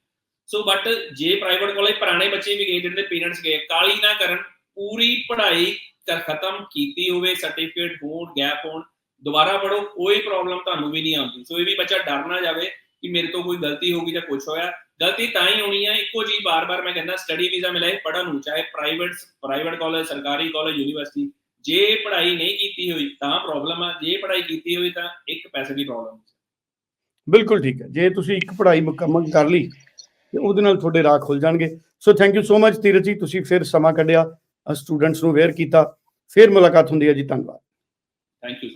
ਸੋ ਬਟ ਜੇ ਪ੍ਰਾਈਵੇਟ ਕਾਲਜ ਪੁਰਾਣੇ ਬੱਚੇ ਵੀ ਗਏ ਜਿਹਦੇ ਪੇਰੈਂਟਸ ਗਏ ਕਾਲੀ ਨਾ ਕਰਨ। ਪੂਰੀ ਪੜ੍ਹਾਈ ਕਰ ਖਤਮ ਕੀਤੀ ਹੋਵੇ ਸਰਟੀਫਿਕੇਟ ਹੋਣ ਗੈਪ ਹੋਣ, ਦੁਬਾਰਾ ਪੜੋ ਕੋਈ ਪ੍ਰੋਬਲਮ ਤੁਹਾਨੂੰ ਵੀ ਨਹੀਂ ਆਉਂਦੀ। ਸੋ ਇਹ ਵੀ ਬੱਚਾ ਡਰ ਨਾ ਜਾਵੇ ਕਿ ਮੇਰੇ ਤੋਂ ਕੋਈ ਗਲਤੀ ਹੋ ਗਈ ਜਾਂ ਕੁਝ ਹੋਇਆ। ਗਲਤੀ ਤਾਂ ਹੀ ਹੋਣੀ ਹੈ ਇੱਕੋ ਚੀਜ਼ ਬਾਰ-ਬਾਰ ਮੈਂ ਕਹਿੰਦਾ ਸਟੱਡੀ ਵੀਜ਼ਾ ਮਿਲੇ ਪੜਨ ਨੂੰ, ਚਾਹੇ ਪ੍ਰਾਈਵੇਟ ਪ੍ਰਾਈਵੇਟ ਕਾਲਜ ਸਰਕਾਰੀ ਕਾਲਜ ਯੂਨੀਵਰਸਿਟੀ ਜੇ ਪੜ੍ਹਾਈ ਨਹੀਂ ਕੀਤੀ ਹੋਈ ਤਾਂ ਪ੍ਰੋਬਲਮ ਆ, ਜੇ ਪੜ੍ਹਾਈ ਕੀਤੀ ਹੋਈ ਤਾਂ ਇੱਕ ਪੈਸੇ ਦੀ ਪ੍ਰੋਬਲਮ ਬਿਲਕੁਲ ਠੀਕ ਹੈ। ਜੇ ਤੁਸੀਂ ਇੱਕ ਪੜ੍ਹਾਈ ਮੁਕੰਮਲ ਕਰ ਲਈ, ਤੇ ਉਹਦੇ ਨਾਲ ਤੁਹਾਡੇ ਰਾਹ ਖੁੱਲ ਜਾਣਗੇ। So thank you so much Dheeraj ji, ਤੁਸੀਂ ਫਿਰ ਸਮਾਂ ਕੱਢਿਆ। ਸਟੂਡੈਂਟਸ ਨੂੰ ਅਵੇਅਰ ਕੀਤਾ। ਫਿਰ ਮੁਲਾਕਾਤ ਹੁੰਦੀ ਹੈ ਜੀ। ਧੰਨਵਾਦ। Thank you